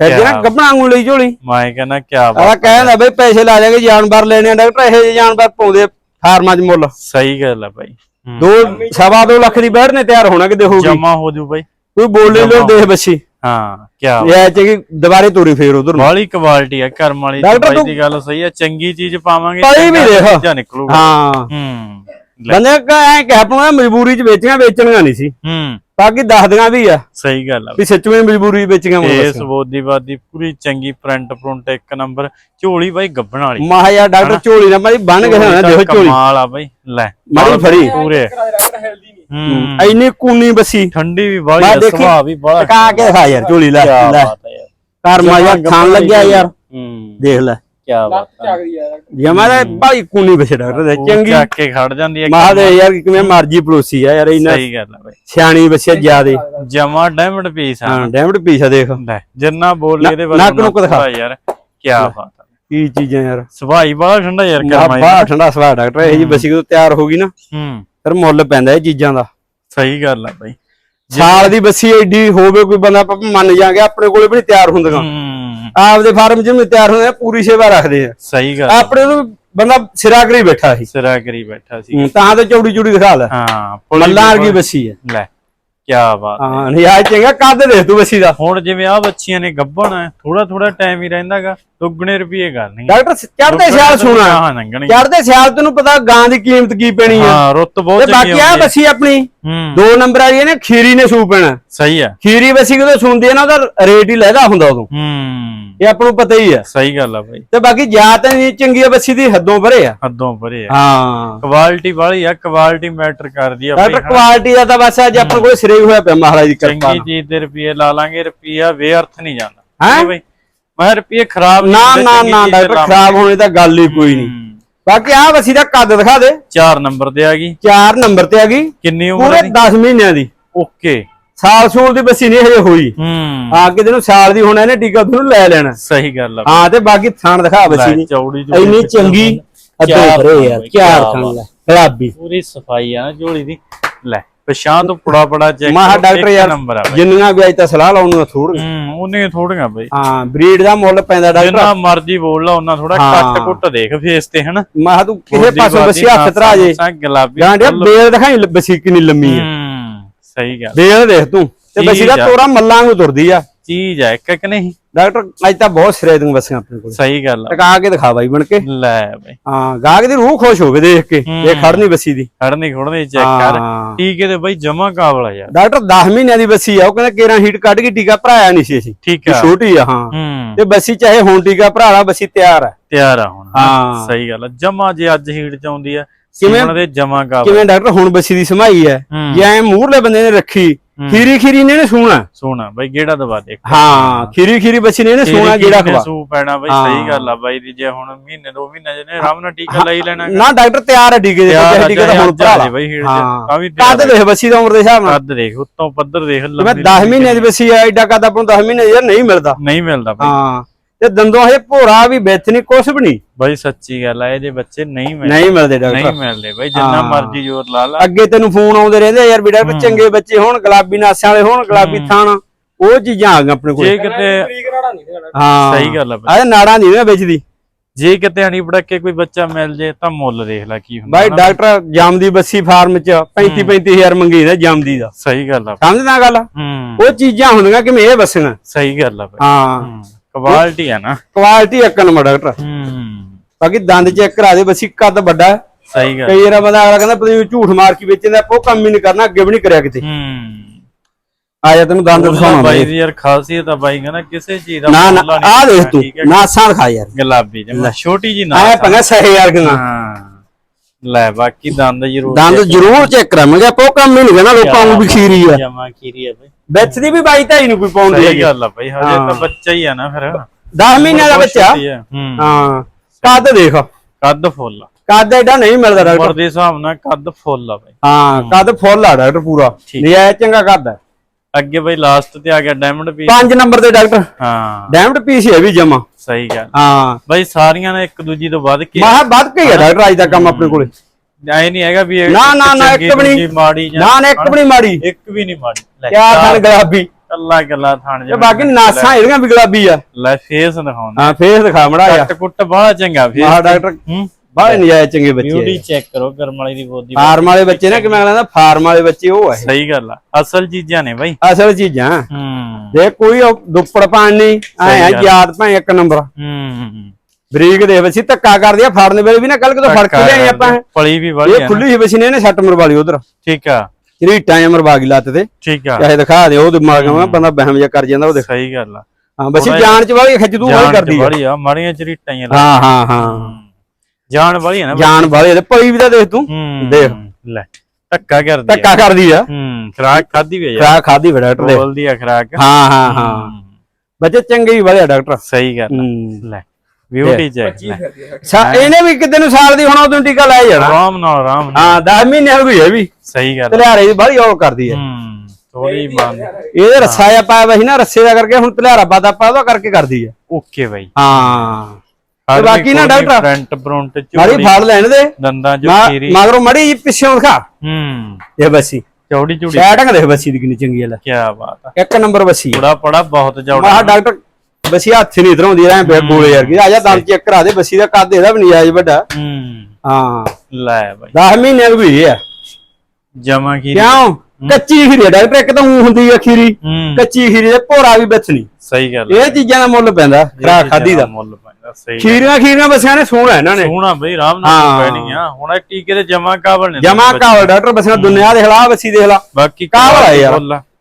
ਫਿਰ ਕਿਆ ਜਿਹੜਾ ਗੱਬਣਾ ਵਾਂਗੂ ਲਈ ਝੋਲੀ। ਮੈਂ ਕਹਿੰਦਾ ਕੀ ਆਲਾ ਬਾਤ ਕਹਿੰਦਾ ਬਈ ਪੈਸੇ ਲਾ ਜਾਗੇ ਜਾਨਵਰ ਲੈਣੇ ਆ ਡਾਕਟਰ ਇਹੋ ਜਿਹੇ ਜਾਨਵਰ ਪਾਉਂਦੇ ਫਾਰਮਾਂ 'ਚ ਮੁੱਲ। ਸਹੀ ਗੱਲ ਆ ਬਾਈ। ਦੋ ਸਵਾ ਦੋ ਲੱਖ ਦੀ ਬੈਠ ਨੇ ਤਿਆਰ ਹੋਣਾ ਕਿਤੇ ਹੋਊਗੀ ਜਮਾ ਹੋ ਜੂ ਬਾਈ। ਕੋਈ ਬੋਲੇ ਲੋ ਦੇਖ ਬੱਸੀ। ਹਾਂ ਕੀ ਇਹ ਚ ਕਿ ਦੁਬਾਰੇ ਤੋਰੀ ਫੇਰ ਉਧਰ ਨੂੰ। ਬਾਲੀ ਕੁਆਲਿਟੀ ਆ ਕਰਮ ਵਾਲੀ ਦੀ ਗੱਲ ਸਹੀ ਆ ਚੰਗੀ ਚੀਜ਼ ਪਾਵਾਂਗੇ ਪਲੀ ਵੀ ਦੇਖ। ਨਿਕਲੂਗਾ ਹਾਂ। ਹੂੰ। ਬੰਦੇ ਐ ਕਿ ਆਪਣਾ ਮਜਬੂਰੀ 'ਚ ਵੇਚੀਆਂ ਵੇਚਣੀਆਂ ਨਹੀਂ ਸੀ। ਹੂੰ। ਬਾਕੀ ਦੱਸਦੀਆਂ ਵੀ ਆ। ਸਹੀ ਗੱਲ ਆ ਵੀ ਸੱਚਵੇਂ ਮਜਬੂਰੀ ਵੇਚੀਆਂ ਮੁੱਲ ਇਸ ਬੋਦੀਵਾਦੀ ਪੂਰੀ ਚੰਗੀ ਪ੍ਰਿੰਟ ਪ੍ਰਿੰਟ ਇੱਕ ਨੰਬਰ ਝੋਲੀ ਬਾਈ ਗੱਬਣ ਵਾਲੀ। ਮਾਹ ਯਾਰ ਡਾਕਟਰ ਝੋਲੀ ਨਾ ਮਾਰੀ ਬਣ ਕੇ ਹੋਣਾ ਦੇਖੋ ਝੋਲੀ ਕਮਾਲ ਆ ਬਾਈ। ਲੈ ਬਾਲ ਫੜੀ। ਪੂਰੇ। ਹੂੰ। ਐਨੀ ਕੂਨੀ ਬੱਸੀ। ਠੰਡੀ ਵੀ ਬਾਲੀ ਸੁਭਾਅ ਵੀ ਬੜਾ ਟਕਾ ਕੇ ਦਿਖਾ ਯਾਰ ਝੋਲੀ ਲੈ ਲੈ। ਬਾਤ ਹੈ ਯਾਰ। ਘਰ ਮਾ ਯਾਰ ਖਾਣ ਲੱਗਿਆ ਯਾਰ। ਹੂੰ। ਦੇਖ ਲੈ। ਕੀ ਬਾਤ ਹੈ ਜਮਾ ਦਾ ਭਾਈ ਕੂਨੀ ਬੱਸੇ ਡਾਕਟਰ ਦੇ ਚੰਗੀ ਚੱਕ ਕੇ ਖੜ ਜਾਂਦੀ ਹੈ ਮਾਹ ਦੇ ਯਾਰ ਕਿਵੇਂ ਮਰਜ਼ੀ ਪਲੋਸੀ ਆ ਯਾਰ ਇਹਨਾਂ ਸਹੀ ਗੱਲ ਆ ਬਾਈ। ਸਿਆਣੀ ਬੱਸੇ ਜਿਆਦੇ। ਜਮਾ ਡਾਇਮੰਡ ਪੀਸ ਆ। ਹਾਂ ਡੈਮਡ ਪੀਸ ਆ ਦੇਖ। ਲੈ ਜਿੰਨਾ ਬੋਲ ਇਹਦੇ ਬਾਰੇ ਨੱਕ ਨੁੱਕ ਦਿਖਾ। ਪੂਰਾ ਯਾਰ ਕੀ ਬਾਤ ਹੈ ਕੀ ਚੀਜ਼ਾਂ ਯਾਰ। ਸੁਭਾਈ ਬੜਾ ਠੰਡਾ ਯਾਰ ਕਰਮਾਈ ਬਾ ਠੰਡਾ ਸਵਾ ਡਾਕਟਰ ਇਹ ਜੀ ਬੱਸੀ ਜਦੋਂ ਤਿਆਰ ਹੋ ਗਈ ਨਾ ਹੂੰ। ਫਿਰ ਮੁੱਲ ਪੈਂਦਾ ਇਹ ਚੀਜ਼ਾਂ ਦਾ। ਸਹੀ ਗੱਲ ਆ ਬਾਈ। ਸਾਲ ਦੀ ਬੱਸੀ ਐਡੀ ਹੋਵੇ ਕੋਈ ਬੰਦਾ ਆਪਾਂ ਮੰਨ ਜਾਗੇ ਆਪਣੇ ਕੋਲੇ ਵੀ ਨਹੀਂ ਤਿਆਰ ਹੁੰਦੀਆਂ। ਹੂੰ। ਆਪਦੇ ਫਾਰਮ 'ਚ ਵੀ ਤਿਆਰ ਹੁੰਦੇ ਆ ਪੂਰੀ ਸੇਵਾ ਰੱਖਦੇ ਆ। ਸਹੀ ਗੱਲ ਆਪਣੇ ਨੂੰ ਬੰਦਾ ਸਿਰਾ ਕਰੀ ਬੈਠਾ ਸੀ। ਸਿਰਾ ਕਰੀ ਬੈਠਾ ਸੀ। ਹੂੰ, ਤਾਂ ਤੇ ਚੌੜੀ ਚੌੜੀ ਦਿਖਾ ਲੈ। ਹਾਂ ਮੱਲਾਂ ਵਰਗੀ ਬੱਸੀ ਹੈ ਲੈ ਕੀ ਬਾਤ ਹਾਂ। ਨਹੀਂ ਆ ਚੰਗਾ ਕੱਦ ਦੇਖ ਤੂੰ ਬੱਸੀ ਦਾ। ਹੁਣ ਜਿਵੇਂ ਆ ਬੱਚੀਆਂ ਨੇ ਗੱਭਣ ਹੈ ਥੋੜਾ ਥੋੜਾ ਟਾਈਮ ਹੀ ਰਹਿੰਦਾਗਾ ਦੁੱਗਣੇ ਰੁਪਏ ਕਰਨੀ ਡਾਕਟਰ ਚੜਦੇ ਸਿਆਲ ਸੁਣਾ ਹਾਂ ਚੜਦੇ ਸਿਆਲ ਤੈਨੂੰ ਪਤਾ ਗਾਂ ਦੀ ਕੀਮਤ ਕੀ ਪੈਣੀ ਆ। ਹਾਂ ਰੁੱਤ ਬਹੁਤ ਚੰਗੀ ਬਾਕੀ ਆ ਹੈ। ਬੱਸੀ ਆਪਣੀ। ਹੂੰ ਦੋ ਨੰਬਰ ਵਾਲੀ ਇਹਨੇ ਖੀਰੀ ਨੇ ਸੂ ਪੈਣਾ। ਸਹੀ ਆ ਖੀਰੀ ਬੱਸੀ ਜਦੋਂ ਸੁਣਦੀ ਹੈ ਨਾ ਉਹਦਾ ਰੇਟ ਹੀ ਲੈਦਾ ਹੁੰਦਾ ਉਦੋਂ। ਹੂੰ। ਇਹ ਆਪਾਂ ਨੂੰ ਪਤਾ ਹੀ ਆ ਸਹੀ ਗੱਲ ਆ ਬਾਈ। ਤੇ ਬਾਕੀ ਜਾਤ ਨਹੀਂ ਚੰਗੀ ਆ ਬੱਸੀ ਦੀ ਹੱਦੋਂ ਪਰੇ ਆ। ਹੱਦੋਂ ਪਰੇ ਆ। ਹਾਂ। ਕੁਆਲਿਟੀ ਵਾਲੀ ਆ ਕੁਆਲਿਟੀ ਮੈਟਰ ਕਰਦੀ ਆ ਬਾਈ ਕੁਆਲਿਟੀ ਦਾ ਤਾਂ ਬਸ ਅੱਜ ਆਪਾਂ ਕੋਲ ਸਿਰੇ ਹੀ ਹੋਇਆ ਪਿਆ ਮਹਾਰਾਜ ਦੀ ਕਿਰਪਾ ਚੰਗੀ ਚੀਜ਼ ਦੇ ਰੁਪਏ ਲਾ ਲਾਂਗੇ ਰੁਪਿਆ ਬੇਅਰਥ ਨਹੀਂ ਜਾਂਦਾ। ਹੈਂ? ਬਾਈ ਮੈਂ ਰੁਪਏ ਖਰਾਬ ਨਾ ਨਾ ਨਾ ਡਾਕਟਰ। ਖਰਾਬ ਹੋਣੇ ਤਾਂ ਗੱਲ ਹੀ ਕੋਈ ਨਹੀਂ। ਹੂੰ। ਬਾਕੀ ਆ ਬੱਸੀ ਦਾ ਕੱਦ ਦਿਖਾ ਦੇ। ਚਾਰ ਨੰਬਰ ਤੇ ਆ ਗਈ। 4 ਨੰਬਰ ਤੇ ਆ ਗਈ। ਕਿੰਨੀ ਉਮਰ ਪੂਰੇ ਦੀ? 10 ਮਹੀਨਿਆਂ ਦੀ। ਓਕੇ। ਸਾਲ ਸੂਲ ਦੀ ਬੱਸੀ ਨਹੀਂ ਹਜੇ ਹੋਈ। ਹੂੰ। ਆ ਕਿਤੇ ਨੂੰ ਸਾਲ ਦੀ ਹੋਣਾ ਇਹਨੇ ਟੀਕਾ ਤੁਹਾਨੂੰ ਲੈ ਲੈਣਾ। ਸਹੀ ਗੱਲ ਆ। ਹਾਂ ਤੇ ਬਾਕੀ ਥਾਣ ਦਿਖਾ ਬੱਸੀ ਦੀ। ਚੌੜੀ ਇੰਨੀ ਚੰਗੀ ਅੱਧੇ ਭਰੇ ਯਾਰ ਚਾਰ ਥਾਣ। ਲੈ। ਗੁਲਾਬੀ। ਪੂਰੀ ਸਫ਼ਾਈ ਆ ਨਾ ਝੋਲੀ ਦੀ। ਲੈ। ਪਛਾਣ ਤੋਂ ਪੁੜਾ ਪੁੜਾ ਚੈੱਕ ਮਾਹ ਡਾਕਟਰ ਯਾਰ ਨੰਬਰ ਆ ਬਾਈ। ਜਿੰਨੀਆਂ ਵੀ ਅੱਜ ਤਾਂ ਸਲਾਹ ਲਾਉਣ ਨੂੰ ਥੋੜ ਹੂੰ ਉਹਨੇ ਥੋੜੀਆਂ ਬਾਈ। ਹਾਂ ਬਰੀਡ ਦਾ ਮੁੱਲ ਪੈਂਦਾ ਡਾਕਟਰ। ਜਿੰਨਾ ਮਰਜ਼ੀ ਬੋਲ ਲਾ ਉਹਨਾਂ ਥੋੜਾ। ਕੱਟ ਕੁੱਟ ਦੇਖ ਫੇਸ ਤੇ ਹਨਾ? ਮਾਹ ਤੂੰ ਕਿਸੇ ਪਾਸੋਂ ਬੱਸੀ ਹੱਥ ਧਰਾ ਜੇ। ਗੁਲਾਬੀ ਗਾਂਡਿਆ ਬੇਲ ਦਿਖਾਈ ਬੱਸੀ ਕਿੰਨੀ ਲੰਮੀ ਹੂੰ ਸਹੀ ਗੱਲ। ਬੇਲ ਦੇਖ ਤੂੰ। ਤੇ ਬੱਸੀ ਦਾ ਆ। ਤੋਰਾ ਮੱਲਾਂ ਨੂੰ ਤੁਰਦੀ ਆ। ਚੀਜ਼ ਆ ਇੱਕ ਕਿ ਨਹੀਂ। ਡਾਕਟਰ ਅੱਜ ਤਾਂ ਬਹੁਤ ਸਿਰੇ ਦੀਆਂ ਬੱਸੀਆਂ ਆਪਣੇ ਕੋਲ। ਸਹੀ ਗੱਲ ਆ। ਟਕਾ ਕੇ ਦਿਖਾ ਬਾਈ ਬਣ ਕੇ। ਲੈ ਬਾਈ। ਹਾਂ ਗਾਹਕ ਦੀ ਰੂਹ ਖੁਸ਼ ਹੋਵੇ ਦੇਖ ਕੇ। ਇਹ ਖੜਨੀ ਬੱਸੀ ਦੀ। ਖੜਨੀ ਖੁੜਨੀ ਚੈੱਕ ਕਰ। ਹਾਂ। ਟੀਕੇ ਤੇ ਬਾਈ ਜਮਾ ਕਾਬਲ ਆ ਯਾਰ। ਡਾਕਟਰ 10 ਮਹੀਨਿਆਂ ਦੀ ਬੱਸੀ ਆ ਉਹ ਕਹਿੰਦਾ ਕੇਰਾਂ ਹੀਟ ਕੱਢ ਕੇ ਟੀਕਾ ਭਰਾਇਆ ਨਹੀਂ ਸੀ ਅਸੀਂ। ਠੀਕ ਆ। ਛੋਟੀ ਆ ਹਾਂ। ਤੇ ਬੱਸੀ ਚਾਹੇ ਹੁਣ ਟੀਕਾ ਭਰਾ ਲਾ ਬੱਸੀ ਤਿਆਰ ਆ। ਤਿਆਰ ਆ ਹੁਣ। ਹਾਂ। ਸਹੀ ਗੱਲ ਆ। ਜਮਾ ਜੇ ਅੱਜ ਹੀਟ ਚ ਆਉਂਦੀ ਆ ਕਿਵੇਂ- ਜਮਾ ਕਾਬਲ। ਕਿਵੇਂ ਡਾਕਟਰ ਹੁਣ ਬੱਸੀ ਦੀ ਸਮਾਈ ਹੂੰ। ਜੇ ਐ ਮੂਹਰਲੇ ਬੰਦੇ ਨੇ ਰੱਖੀ ਖੀਰੀ ਖੀਰੀ ਨੇ ਇਹਨੇ ਸੂਣਾ। ਸੋਣਾ। ਬਾਈ ਗੇੜਾ ਦਵਾ ਦੇ ਹਾਂ ਖੀਰੀ ਖੀਰੀ ਬੱਸੀ ਨੇ ਇਹਨੇ ਸੂਣਾ ਜਿਹੜਾ ਖਵਾ। ਸੂ ਪੈਣਾ ਬਾਈ। ਸਹੀ ਗੱਲ ਆ ਬਾਈ ਦੀ। ਜੇ ਹੁਣ ਮਹੀਨੇ ਦੋ ਮਹੀਨੇ ਜਿਹਨੇ ਆਰਾਮ ਨਾਲ ਟੀਕਾ ਲਈ ਲੈਣਾ ਨਾ ਡਾਕਟਰ ਤਿਆਰ ਹੈ ਟੀਕੇ ਦੇ ਆ, ਟੀਕਾ ਤਾਂ ਹੁਣ ਭਰਾ ਬਾਈ ਹੀਟ ਚ। ਹਾਂ ਕਾਫੀ ਕੱਦ ਦੇਖ ਬੱਸੀ ਦਾ ਉਮਰ ਦੇ ਹਿਸਾਬ ਨਾਲ। ਕੱਦ ਦੇਖ ਉੱਤੋਂ ਪੱਧਰ ਦੇਖ ਜਿਵੇਂ ਲੰਬੀ 10 ਮਹੀਨਿਆਂ ਦੀ। ਬੱਸੀ ਆ ਐਡਾ ਕੱਦ ਆਪਾਂ ਨੂੰ 10 ਮਹੀਨੇ ਯਾਰ ਨਹੀਂ ਮਿਲਦਾ। ਨਹੀਂ ਮਿਲਦਾ ਬਾਈ। ਹਾਂ। ਤੇ ਦੰਦੋਂ ਹਜੇ ਭੋਰਾ ਵੀ ਵਿੱਚ ਨਹੀਂ ਕੁਛ ਵੀ ਨਹੀਂ ਬਾਈ ਸੱਚੀ ਗੱਲ ਆ ਇਹਦੇ ਬੱਚੇ ਨਹੀਂ ਮਿਲਦੇ। ਨਹੀਂ ਮਿਲਦੇ ਨਹੀਂ ਡਾਕਟਰ ਮਿਲਦੇ ਬਾਈ ਜਿੰਨਾ। ਮਰਜ਼ੀ ਜ਼ੋਰ ਲਾ ਲਾ। ਅੱਗੇ ਤੈਨੂੰ ਫੋਨ ਆਉਂਦੇ ਰਹਿੰਦੇ ਯਾਰ ਡਾਕਟਰ ਚੰਗੇ ਬੱਚੇ ਹੋਣ ਗੁਲਾਬੀ ਨਾਸਾਂ ਵਾਲੇ ਹੋਣ ਗੁਲਾਬੀ ਥਾਣ ਉਹ ਚੀਜ਼ਾਂ ਆ ਗਈਆਂ ਆਪਣੇ ਕੋਲ। ਜੇ ਕਿਤੇ ਹਾਂ। ਸਹੀ ਗੱਲ ਆ ਬਾਈ। ਨਾੜਾਂ ਨਹੀਂ ਨਾ ਵੇਚਦੀ। ਜੇ ਕਿਤੇ ਅਣੀ ਕੇ ਕੋਈ ਬੱਚਾ ਮਿਲ ਜੇ ਤਾਂ ਮੁੱਲ ਦੇਖ ਲੈ ਕੀ ਹੁੰਦਾ ਬਾਈ। ਡਾਕਟਰ ਜਾਮਦੀ ਬੱਸੀ ਫਾਰਮ ਚ 35 35000 ਮੰਗੀ ਨਾ ਜਾਮਦੀ ਦਾ। ਸਹੀ ਗੱਲ ਆ। ਸਮਝਦਾ ਗੱਲ? ਉਹ ਚੀਜ਼ਾਂ ਹੁੰਦੀਆਂ ਕਿਵੇਂ ਇਹ ਬੱਸੀਆਂ? ਸਹੀ ਗੱਲ ਆ ਬਾਈ। ਹਾਂ। ਕੁਆਲਿਟੀ ਆ ਨਾ। ਕੁਆਲਿਟੀ ਇੱਕ ਨੰਬਰ ਡਾਕਟਰ ਹੂੰ। ਬਾਕੀ ਦੰਦ ਚੈੱਕ ਕਰਾ ਦੇ ਬੱਸੀ ਕੱਦ ਵੱਡਾ। ਹੈ। ਸਹੀ ਗੱਲ। ਕਈ ਵਾਰ ਬੰਦਾ ਅਗਲਾ ਕਹਿੰਦਾ ਪਤਾ ਝੂਠ ਮਾਰ ਕੇ ਵੇਚਦਾ ਉਹ ਕੰਮ ਹੀ ਨਹੀਂ ਕਰਨਾ ਅੱਗੇ ਵੀ ਨਹੀਂ ਕਰਿਆ ਕਿਤੇ। ਹੂੰ। ਆ ਜਾ ਤੈਨੂੰ ਦੰਦ ਦਿਖਾਉਣਾ ਬਾਈ ਦੀ ਯਾਰ ਖਾਸੀਅਤ ਆ ਬਾਈ ਕਹਿੰਦਾ ਕਿਸੇ ਚੀਜ਼ ਦਾ ਨਾ ਨਾ ਆ ਦੇਖ ਤੂੰ। ਨਾਸਾਂ ਦਿਖਾ ਯਾਰ। ਗੁਲਾਬੀ ਜਮਾ ਛੋਟੀ ਜੀ ਨਾ ਐ ਪੰਗਾ ਸਹੇ ਯਾਰ ਕਿੰਨਾ ਹਾਂ। ਲੈ ਬਾਕੀ ਦੰਦ ਜ਼ਰੂਰ ਦੰਦ ਜ਼ਰੂਰ ਚੈੱਕ ਕਰਾਂਗੇ ਆਪਾਂ ਉਹ ਕੰਮ ਹੀ ਨਹੀਂ ਕਰਨਾ ਲੋਕਾਂ ਨੂੰ ਵੀ ਖੀਰੀ ਆ। ਜਮਾ ਖੀਰੀ ਆ ਬਾਈ। ਵਿੱਚ ਦੀ ਵੀ ਬਾਈ ਢਾਈ ਨੂੰ ਕੋਈ ਪਾਉਂਦੀ ਸਹੀ ਗੱਲ ਆ ਬਾਈ ਹਜੇ ਤਾਂ ਬੱਚਾ ਹੀ ਆ ਨਾ ਫਿਰ। 10 ਮਹੀਨਿਆਂ ਦਾ ਬੱਚਾ। ਹੂੰ। ਕੱਦ ਦੇਖ। ਕੱਦ ਫੁੱਲ। ਕੱਦ ਐਡਾ ਨਹੀਂ ਮਿਲਦਾ ਡਾਕਟਰ। ਉਮਰ ਦੇ ਹਿਸਾਬ ਨਾਲ ਕੱਦ ਫੁੱਲ ਆ ਬਾਈ। ਹਾਂ ਕੱਦ ਫੁੱਲ ਆ ਡਾਕਟਰ ਪੂਰਾ। ਨਜਾਇਜ਼ ਚੰਗਾ ਕੱਦ ਹੈ ਅੱਗੇ ਬਾਈ ਲਾਸਟ ਤੇ ਆ ਗਿਆ ਡਾਇਮੰਡ ਪੀਸ 5 ਨੰਬਰ ਦੇ ਡਾਕਟਰ। ਹਾਂ। ਡੈਮਡ ਪੀਸ ਹੈ ਵੀ ਜਮਾ। ਸਹੀ ਗੱਲ। ਹਾਂ। ਬਾਈ ਸਾਰੀਆਂ ਨੇ ਇੱਕ ਦੂਜੀ ਤੋਂ ਵੱਧ ਕੇ ਮਾਹ ਵੱਧ ਕੇ ਹੀ ਆ ਡਾਕਟਰ ਅੱਜ ਦਾ ਕੰਮ ਆਪਣੇ ਕੋਲੇ। ਐ ਨਹੀਂ ਹੈਗਾ ਵੀ ਇਹ ਨਾ, ਨਾ, ਨਾ, ਇੱਕ ਵੀ ਨਹੀਂ। ਮਾੜੀ ਨਾ ਨਾ ਇੱਕ ਵੀ ਨਹੀਂ ਮਾੜੀ। ਇੱਕ ਵੀ ਨਹੀਂ ਮਾੜੀ। ਚਾਰ ਥਣ ਗੁਲਾਬੀ? ਕੱਲਾ ਕੱਲਾ ਥਣ ਤੇ ਬਾਕੀ ਨਾਸਾਂ ਇਹਦੀਆਂ ਵੀ ਗੁਲਾਬੀ ਆ। ਲੈ ਫੇਸ ਦਿਖਾਉਂਦਾ ਹਾਂ ਫੇਸ ਦਿਖਾ ਮੜਾ ਆ ਕੱਟ ਕੁੱਟ ਬੜਾ ਚੰਗਾ ਫੇਸ ਮਾਹ ਡਾਕਟਰ ਹੂੰ? ਬਾਹਲੇ ਨਜਾਇਜ਼ ਚੰਗੇ ਬੱਚੇ ਬਿਊਟੀ। ਚੈੱਕ ਕਰੋ ਕਰਮ ਵਾਲੀ ਦੀ ਬੋਦੀ ਫਾਰਮ ਵਾਲੇ ਬੱਚੇ ਨਾ ਕਿਵੇਂ ਕਹਿੰਦਾ ਫਾਰਮ ਵਾਲੇ ਬੱਚੇ ਉਹ ਆ। ਸਹੀ ਗੱਲ ਆ। ਅਸਲ ਚੀਜ਼ਾਂ ਨੇ ਬਾਈ। ਅਸਲ ਚੀਜ਼ਾਂ। ਹੂੰ। ਦੇ ਕੋਈ ਦੁੱਪੜ ਪਾਣ ਨਹੀਂ। ਐ ਆ ਗੱਲ। ਯਾਦ ਭਾਂ ਇੱਕ ਨੰਬਰ। ਹੂੰ। ਬਰੀਕ ਦੇ ਬੱਚੀ ਧੱਕਾ ਕਰਦੀ ਆ ਫੜਨ ਵੇਲੇ ਵੀ ਨਾ ਕੱਲ ਕਿਤੋਂ ਫੜ ਕੇ ਲਿਆਏ ਆਪਾਂ। ਪਲੀ ਵੀ ਵਾਲੀ ਇਹ ਖੁੱਲੀ ਸੀ ਬੱਚੀ ਨੇ ਇਹਨੇ ਸੱਟ ਮਰਵਾ ਲਈ ਉਧਰ। ਠੀਕ ਆ। ਰੀਟਾਂ ਜਾਂ ਮਰਵਾ ਗਈ ਲੱਤ ਤੇ। ਠੀਕ ਆ। ਚਾਹੇ ਦਿਖਾ ਦੇ ਉਹ ਦਿਮਾਗ ਮਾ ਬੰਦਾ ਬਹਿਮ ਜਿਹਾ ਕਰ ਜਾਂਦਾ ਉਹ ਦੇਖ। ਸਹੀ ਗੱਲ ਆ। ਹਾਂ ਬੱਚੀ ਜਾਨ ਚ ਵਾਲੀ ਖਿੱਚ ਤੂੰ ਵਾਲੀ ਕਰਦੀ ਆ। ਵਾਲੀ ਆ ਮਾੜੀਆਂ ਚਰੀਟਾਂ ਹੀ ਆ ਹਾਂ ਹਾਂ ਹਾਂ। ਜਾਨ ਵਾਲੀ ਆ ਨਾ ਜਾਨ ਵਾਲੀ ਤੇ ਪਈ ਵੀ ਤਾਂ ਦੇਖ ਤੂੰ। ਦੇਖ। ਲੈ ਧੱਕਾ ਕਰਦੀ ਆ। ਧੱਕਾ ਕਰਦੀ ਆ। ਹੂੰ ਖਰਾਕ ਖਾਦੀ ਵੀ ਆ ਖਰਾ ਖਾਦੀ ਬੜਾ ਡਾਕਟਰ ਦੇ ਬੋਲਦੀ ਆ ਖਰਾਕ। ਹਾਂ ਹਾਂ ਹਾਂ। ਬੱਚੇ ਚੰਗੇ ਹੀ ਵਾਲੇ ਡਾਕਟਰ। ਸਹੀ ਗੱਲ ਲੈ। ਬਿਊਟੀ ਚੈੱਕ ਸਾ- ਇਹਨੇ ਵੀ ਕਿਤੇ ਨੂੰ ਸਾਲ ਦੀ ਹੁਣ ਉਦੋਂ ਟੀਕਾ ਲੈ ਜਾਣਾ। ਆਰਾਮ ਨਾਲ ਆਰਾਮ ਨਾਲ। ਹਾਂ 10 ਮਹੀਨੇ ਹੋ ਗਈ ਇਹ ਵੀ। ਸਹੀ ਗੱਲ। ਆ। ਤਲਿਆਰੇ ਦੀ ਬੜੀ ਉਹ ਕਰਦੀ ਹੈ। ਹੂੰ ਥੋੜੀ ਬੰਦ ਇਹਦੇ ਰੱਸਾ ਜਿਹਾ ਪਾਇਆ ਵਾ ਸੀ ਨਾ ਰੱਸੇ ਦਾ ਕਰਕੇ ਹੁਣ ਤਲਿਆਰਾ ਬਾਦਾ ਪਾਇਆ ਉਹਦਾ ਕਰਕੇ ਕਰਦੀ ਹੈ। ਓਕੇ ਬਾਈ। ਹਾਂ। ਤੇ ਬਾਕੀ ਨਾ ਡਾਕਟਰ ਫਰੰਟ ਫਰੰਟ ਮਾੜੀ ਚੂੜੀ। ਫੜ ਲੈਣ ਦੇ। ਦੰਦਾਂ ਚ ਮਾ- ਖੀਰੀ। ਮਗਰੋਂ ਮੜੀ ਜੀ ਪਿੱਛੋਂ ਦਿਖਾ। ਹੂੰ। ਇਹ ਬੱਸੀ। ਚੌੜੀ ਚੂੜੀ। ਸੈਟਿੰਗ ਦੇਖ ਬੱਸੀ ਦੀ ਕਿੰਨੀ ਚੰਗੀ ਹੈ ਲੈ। ਕੀ ਬਾਤ ਆ। ਇੱਕ ਨੰਬਰ ਬੱਸੀ ਬੜਾ ਪੜਾ ਬਹੁਤ ਚੌੜਾ ਮਾ ਡਾਕਟਰ ਬੱਸੀ ਹੱਥ ਨਹੀਂ ਧਰਾਉਂਦੀ ਐ ਬੇ ਬੋਲੇ ਯਾਰ ਕੀ ਆ ਜਾ ਦੰਦ ਚੈੱਕ ਕਰਾ ਦੇ ਬੱਸੀ ਦਾ ਕੱਦ ਇਹਦਾ ਵੀ ਨਜਾਇਜ਼ ਵੱਡਾ। ਹੂੰ। ਹਾਂ। ਲੈ ਬਾਈ। 10 ਮਹੀਨੇ ਵੀ ਆ। ਜਮਾ ਕੀ ਕਿਉਂ? ਕੱਚੀ ਖੀਰੀ ਡਾਕਟਰ ਇੱਕ ਤਾਂ ਊਂ ਹੁੰਦੀ ਆ ਖੀਰੀ। ਕੱਚੀ ਖੀਰੀ ਦੇ ਭੋਰਾ ਵੀ ਬਚਣੀ ਸਹੀ ਗੱਲ ਇਹ ਚੀਜ਼ਾਂ ਦਾ ਮੁੱਲ ਪੈਂਦਾ ਖਰਾ ਖਾਦੀ ਦਾ। ਮੁੱਲ ਪੈਂਦਾ ਸਹੀ ਖੀਰੀਆਂ ਖੀਰੀਆਂ ਬੱਸਿਆਂ ਨੇ ਸੋਹਣਾ ਇਹਨਾਂ ਨੇ। ਸੋਹਣਾ ਬਈ ਆਰਾਮ ਨਾਲ ਹਾਂ। ਪੈਣੀ ਆ ਹੁਣ ਇਹ ਟੀਕੇ ਦੇ ਜਮਾ ਕਾਬਲ ਨੇ ਜਮਾ ਕਾਵਲ ਡਾਕਟਰ ਬੱਸਿਆਂ ਦੁਨੀਆ ਦੇਖ ਲਾ ਬੱਸੀ ਦੇਖ ਲਾ। ਬਾਕੀ ਕਾਬਲ ਆ ਯਾਰ।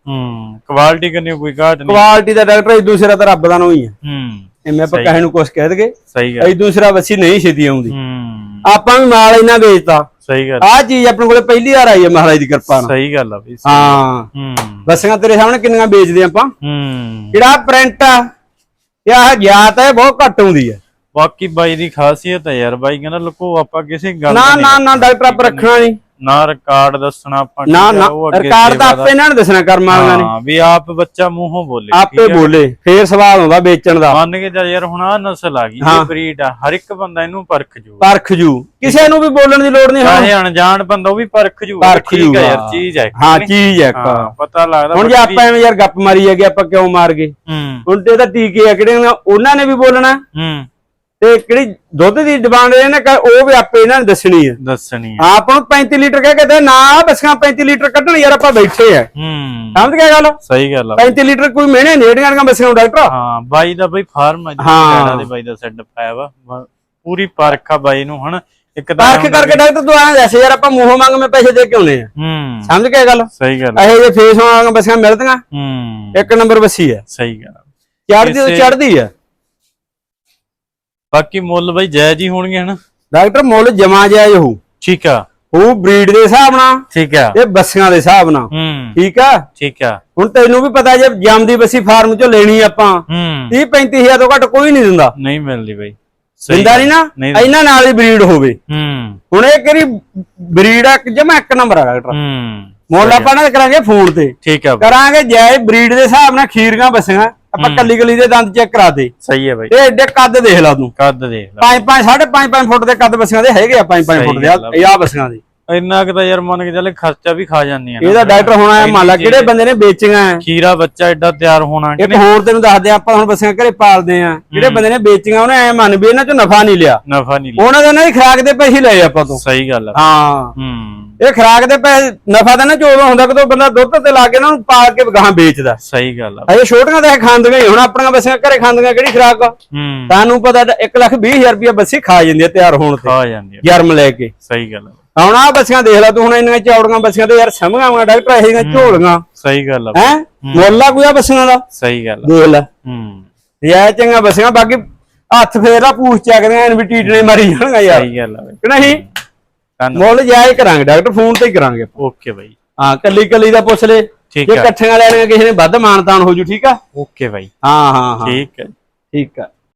ਆ। ਹੂੰ ਕੁਆਲਿਟੀ ਕਰਨੀ ਕੋਈ ਘਾਟ ਨਹੀਂ ਕੁਆਲਿਟੀ ਦਾ ਡਾਕਟਰ ਇਹ ਦੂਸਰਾ ਤਾਂ ਰੱਬ ਦਾ ਨੂੰ ਹੀ ਆ ਹੂੰ ਐਵੇਂ ਆਪਾਂ ਕਹੇ ਨੂੰ ਕੁਛ ਕਹਿ ਦਗੇ ਸਹੀ ਗੱਲ। ਇਹ ਦੂਸਰਾ ਬੱਸੀ ਨਹੀਂ ਛੇਤੀ ਆਉਂਦੀ। ਹੂੰ। ਆਪਾਂ ਵੀ ਮਾਲ ਇਹਨਾਂ ਵੇਚਤਾ। ਸਹੀ ਗੱਲ। ਆਹ ਚੀਜ਼ ਆਪਣੇ ਕੋਲੇ ਪਹਿਲੀ ਵਾਰ ਆਈ ਹੈ ਮਹਾਰਾਜ ਦੀ ਕਿਰਪਾ ਨਾਲ। ਸਹੀ ਗੱਲ ਆ ਬਈ ਹਾਂ। ਹੂੰ। ਬੱਸੀਆਂ ਤੇਰੇ ਸਾਹਮਣੇ ਕਿੰਨੀਆਂ ਵੇਚਦੇ ਆਪਾਂ? ਹੂੰ। ਜਿਹੜਾ ਪ੍ਰਿੰਟ ਆ ਇਹ ਆਹ ਜਾਤ ਹੈ ਬਹੁਤ ਘੱਟ ਆਉਂਦੀ ਹੈ। ਬਾਕੀ ਬਾਈ ਦੀ ਖਾਸੀਅਤ ਹੈ ਯਾਰ ਬਾਈ ਕਹਿੰਦਾ ਲੁਕੋ ਆਪਾਂ ਕਿਸੇ ਗੱਲ ਨਾ ਨਾ ਨਾ ਡਾਕਟਰ ਆਪ ਰੱਖਣਾ ਨਹੀਂ। ਨਾ ਰਿਕਾਰਡ ਦੱਸਣਾ ਆਪਾਂ ਨਾ ਹੈ, ਨਾ ਰਿਕਾਰਡ ਤਾਂ ਆਪੇ ਇਹਨਾਂ ਨੇ ਦੱਸਣਾ ਕਰਮਾਂ ਵਾਲਿਆਂ ਨੇ। ਹਾਂ ਵੀ ਆਪ ਬੱਚਾ ਮੂੰਹੋਂ ਬੋਲੇ ਆਪੇ ਹੈ? ਬੋਲੇ ਫੇਰ ਸਵਾਲ ਆਉਂਦਾ ਵੇਚਣ ਦਾ। ਮੰਨ ਕੇ ਚੱਲ ਯਾਰ ਹੁਣ ਆ ਨਸਲ ਆ ਗਈ ਇਹ ਬਰੀਡ ਆ ਹਰ ਇੱਕ ਬੰਦਾ ਇਹਨੂੰ ਪਰਖ ਜੂ। ਪਰਖ ਜੂ। ਕਿਸੇ ਨੂੰ ਵੀ ਬੋਲਣ ਦੀ ਲੋੜ ਨਹੀਂ ਚਾਹੇ ਅਣਜਾਣ ਬੰਦਾ ਉਹ ਵੀ ਪਰਖ ਜੂ। ਪਰਖ ਠੀਕ। ਹੈ ਯਾਰ ਚੀਜ਼ ਹੈ ਹਾਂ ਚੀਜ਼ ਹੈ ਹਾਂ ਪਤਾ ਲੱਗਦਾ ਹੁਣ ਜੇ ਆਪਾਂ ਐਵੇਂ ਯਾਰ ਗੱਪ ਮਾਰੀ ਜਾਗੇ ਆਪਾਂ ਕਿਉਂ ਮਾਰ ਗਏ? ਹੂੰ। ਹੁਣ ਤੇ ਤਾਂ ਟੀਕੇ ਆ ਕਿਹੜੇ ਉਹਨਾਂ ਨੇ ਵੀ ਬੋਲਣਾ। ਹੂੰ। ਤੇ ਕਿਹੜੀ ਦੁੱਧ ਦੀ ਡਿਮਾਂਡ ਇਹਨੇ ਕਰ ਉਹ ਵੀ ਆਪੇ ਇਹਨਾਂ ਨੇ ਦੱਸਣੀ ਹੈ ਦੱਸਣੀ ਆ। ਆਪਾਂ ਨੂੰ 35 ਲੀਟਰ ਕਹਿ ਕੇ ਤੇ ਨਾ ਬੱਸਾਂ 35 ਲੀਟਰ ਕੱਢਣ ਯਾਰ ਆਪਾਂ ਬੈਠੇ ਆ। ਹੂੰ। ਸਮਝ ਗਿਆ ਗੱਲ? ਸਹੀ ਗੱਲ ਆ। 35 ਲੀਟਰ ਕੋਈ ਮਹੀਨੇ ਨੇੜੀਆਂ ਦੀਆਂ ਬੱਸਾਂ ਨੂੰ ਡਾਕਟਰ। ਹਾਂ ਬਾਈ ਦਾ ਬਈ ਫਾਰਮ ਆ ਹਾਂ। ਜਿਹੜਾ ਦੇ ਬਾਈ ਦਾ ਸੈੱਟ ਪਾਇਆ ਵਾ ਪੂਰੀ ਪਰਖ ਆ ਬਾਈ ਨੂੰ ਹਣ। ਇੱਕ ਤਾਂ ਪਰਖ ਕਰਕੇ ਡਾਕਟਰ ਤੂੰ ਐਂ ਦੱਸ ਯਾਰ ਆਪਾਂ ਮੂੰਹੋਂ ਮੰਗ ਮੈਂ ਪੈਸੇ ਦੇ ਕੇ ਆਉਨੇ ਆ। ਹੂੰ। ਸਮਝ ਗਿਆ ਗੱਲ? ਸਹੀ ਗੱਲ ਆ। ਇਹੋ ਜਿਹੇ ਫੇਸ ਵਾਲੀਆਂ ਬੱਸਾਂ ਮਿਲਦੀਆਂ। ਹੂੰ। ਇੱਕ ਨੰਬਰ ਬੱਸੀ ਹੈ ਸਹੀ ਗੱਲ ਆ। ਚੜਦੀ ਚੜਦੀ ਹੈ ਬਾਕੀ ਮੁੱਲ ਬਈ ਜਾਇਜ਼ ਹੀ ਹੋਣਗੇ ਹਨਾ? ਡਾਕਟਰ ਮੁੱਲ ਜਮਾ ਜਾਇਜ਼ ਹੋਊ। ਠੀਕ ਆ। ਉਹ ਬਰੀਡ ਦੇ ਹਿਸਾਬ ਨਾਲ ਠੀਕ ਆ। ਤੇ ਬੱਸੀਆਂ ਦੇ ਹਿਸਾਬ ਨਾਲ। ਹੂੰ। ਠੀਕ ਆ? ਠੀਕ ਆ। ਹੁਣ ਤੈਨੂੰ ਵੀ ਪਤਾ ਜੇ ਜੰਮਦੀ ਬੱਸੀ ਫਾਰਮ ਚੋਂ ਲੈਣੀ ਆਪਾਂ ਹੂੰ। 30 35000 ਤੋਂ ਘੱਟ ਕੋਈ ਨਹੀਂ ਦਿੰਦਾ। ਨਹੀਂ ਮਿਲਦੀ ਬਈ। ਦਿੰਦਾ ਨਹੀਂ ਨਾ। ਇਹਨਾਂ ਨਾਲ ਹੀ ਬਰੀਡ ਹੋਵੇ। ਹੂੰ। ਹੁਣ ਇਹ ਕਿਹੜੀ ਬਰੀਡ ਆ ਜਮਾ ਇੱਕ ਨੰਬਰ ਆ ਡਾਕਟਰ। ਹੂੰ। ਮੁੱਲ ਆਪਾਂ ਨਾ ਕਰਾਂਗੇ ਫੋਨ ਤੇ। ਠੀਕ ਆ ਕਰਾਂਗੇ ਜੈ ਬਰੀਡ ਦੇ ਹਿਸਾਬ ਨਾਲ ਖੀਰੀਆਂ ਬੱਸੀਆਂ। ਆਪਾਂ ਕੱਲੀ ਕੱਲੀ ਦੇ ਦੰਦ ਚੈੱਕ ਕਰਾ ਦੇ। ਸਹੀ ਹੈ ਬਈ। ਇਹ ਐਡੇ ਕੱਦ ਦੇਖ ਲਾ ਤੂੰ। ਕੱਦ ਦੇਖ ਲੈ। 5 5 5.5 5 ਫੁੱਟ ਦੇ ਕੱਦ ਬੱਸੀਆਂ ਦੇ ਹੈਗੇ ਆ 5 5 ਫੁੱਟ ਦੇ। ਆ ਬੱਸੀਆਂ ਦੇ। ਇੰਨਾ ਕਿ ਤਾਂ ਯਾਰ ਮੰਨ ਕੇ ਚੱਲੇ ਖਰਚਾ ਵੀ ਖਾ ਜਾਂਦੀਆਂ ਨੇ। ਇਹਦਾ ਡਾਕਟਰ ਹੋਣਾ ਹੈ ਮੰਨ ਲਾ ਕਿਹੜੇ ਬੰਦੇ ਨੇ ਵੇਚੀਆਂ ਹੈ। ਖੀਰਾ ਬੱਚਾ ਐਡਾ ਤਿਆਰ ਹੋਣਾ ਇੱਕ ਹੋਰ ਤੈਨੂੰ ਦੱਸਦੇ ਆਪਾਂ ਹੁਣ ਬੱਸੀਆਂ ਘਰੇ ਪਾਲਦੇ ਆ ਜਿਹੜੇ ਬੰਦੇ ਨੇ ਵੇਚੀਆਂ ਉਹਨੇ ਐ ਮੰਨ ਵੀ ਇਹਨਾਂ ਚੋਂ ਨਫਾ ਨਹੀਂ ਲਿਆ। ਨਫਾ ਨਹੀਂ ਲਿਆ। ਉਹਨਾਂ ਦੇ ਇਹਨਾਂ ਦੀ ਖਰਾਕ ਦੇ ਪੈਸੇ ਲਏ ਆਪਾਂ ਤੋਂ। ਸਹੀ ਗੱਲ ਆ। ਹਾਂ। ਹੂੰ। ਇਹ ਖਰਾਕ ਦੇ ਪੈਸੇ ਨਫਾ ਤਾਂ ਨਾ ਚੋਦੋਂ ਹੁੰਦਾ ਕਿ ਬੰਦਾ ਦੁੱਧ ਤੇ ਲਾ ਕੇ ਇਹਨਾਂ ਨੂੰ ਪਾਲ ਕੇ ਗਾਹਾਂ ਵੇਚਦਾ। ਸਹੀ ਗੱਲ ਆ। ਅਜੇ ਛੋਟੀਆਂ ਤਾਂ ਇਹ ਖਾਂਦੀਆਂ ਹੀ ਹੁਣ ਆਪਣੀਆਂ ਬੱਸੀਆਂ ਘਰੇ ਖਾਂਦੀਆਂ ਕਿਹੜੀ ਖਰਾਕ ਹੂੰ। ਤੁਹਾਨੂੰ ਪਤਾ 1 ਲੱਖ 20 ਹਜ਼ਾਰ ਰੁਪਏ ਬੱਸੀ ਖਾ ਜਾਂਦੀ ਆ ਤਿਆਰ ਹੋਣ ਤੇ। ਖਾ ਜਾਂਦੀ ਆ। ਜਰਮ ਲੈ ਕੇ। ਸਹੀ ਗੱਲ ਆ। ਹੁਣ ਆ ਬੱਸੀਆਂ ਦੇਖ ਲੈ ਤੂੰ ਹੁਣ ਇੰਨੀਆਂ ਚੌੜੀਆਂ ਬੱਸੀਆਂ ਤੇ ਯਾਰ ਸਮਝਾਂ ਆਉਂਗਾ ਡਾਕਟਰ ਇਹ ਜਿਹੀਆਂ ਝੋਲੀਆਂ। ਸਹੀ ਗੱਲ ਆ। ਹੈ? ਮੁੱਲਾ ਕੋਈ ਆ ਬੱਸੀਆਂ ਦਾ? ਸਹੀ ਗੱਲ ਆ। ਦੇਖ ਲੈ। ਹੂੰ। ਇਹ ਚੰਗਾ ਬੱਸੀਆਂ ਬਾਕੀ ਹੱਥ ਫੇਰਾ ਪੂਛ ਚੱਕਦੇ ਐਨ ਵੀ ਟੀਟਣੇ ਮਾਰੀ ਜਾਣਗਾ ਯਾਰ। ਸਹੀ ਗੱਲ ਆ ਬਈ। ਕਿ ਨਹੀਂ? ਮੁੱਲ ਜਾਇਜ਼ ਕਰਾਂਗੇ ਡਾਕਟਰ ਫੋਨ ਤੇ ਹੀ ਕਰਾਂਗੇ। ਓਕੇ ਬਾਈ। ਹਾਂ ਕੱਲੀ ਕੱਲੀ ਦਾ ਪੁੱਛ ਲੈ। ਠੀਕ ਜੇ ਇਕੱਠੀਆਂ ਲੈਣੀਆਂ ਕਿਸੇ ਨੇ ਵੱਧ ਮਾਨਤਾਨ ਹੋ ਜੂ ਠੀਕ ਆ? ਓਕੇ ਬਾਈ। ਹਾਂ ਹਾਂ ਹਾਂ। ਠੀਕ ਹੈ ਠੀਕ ਆ।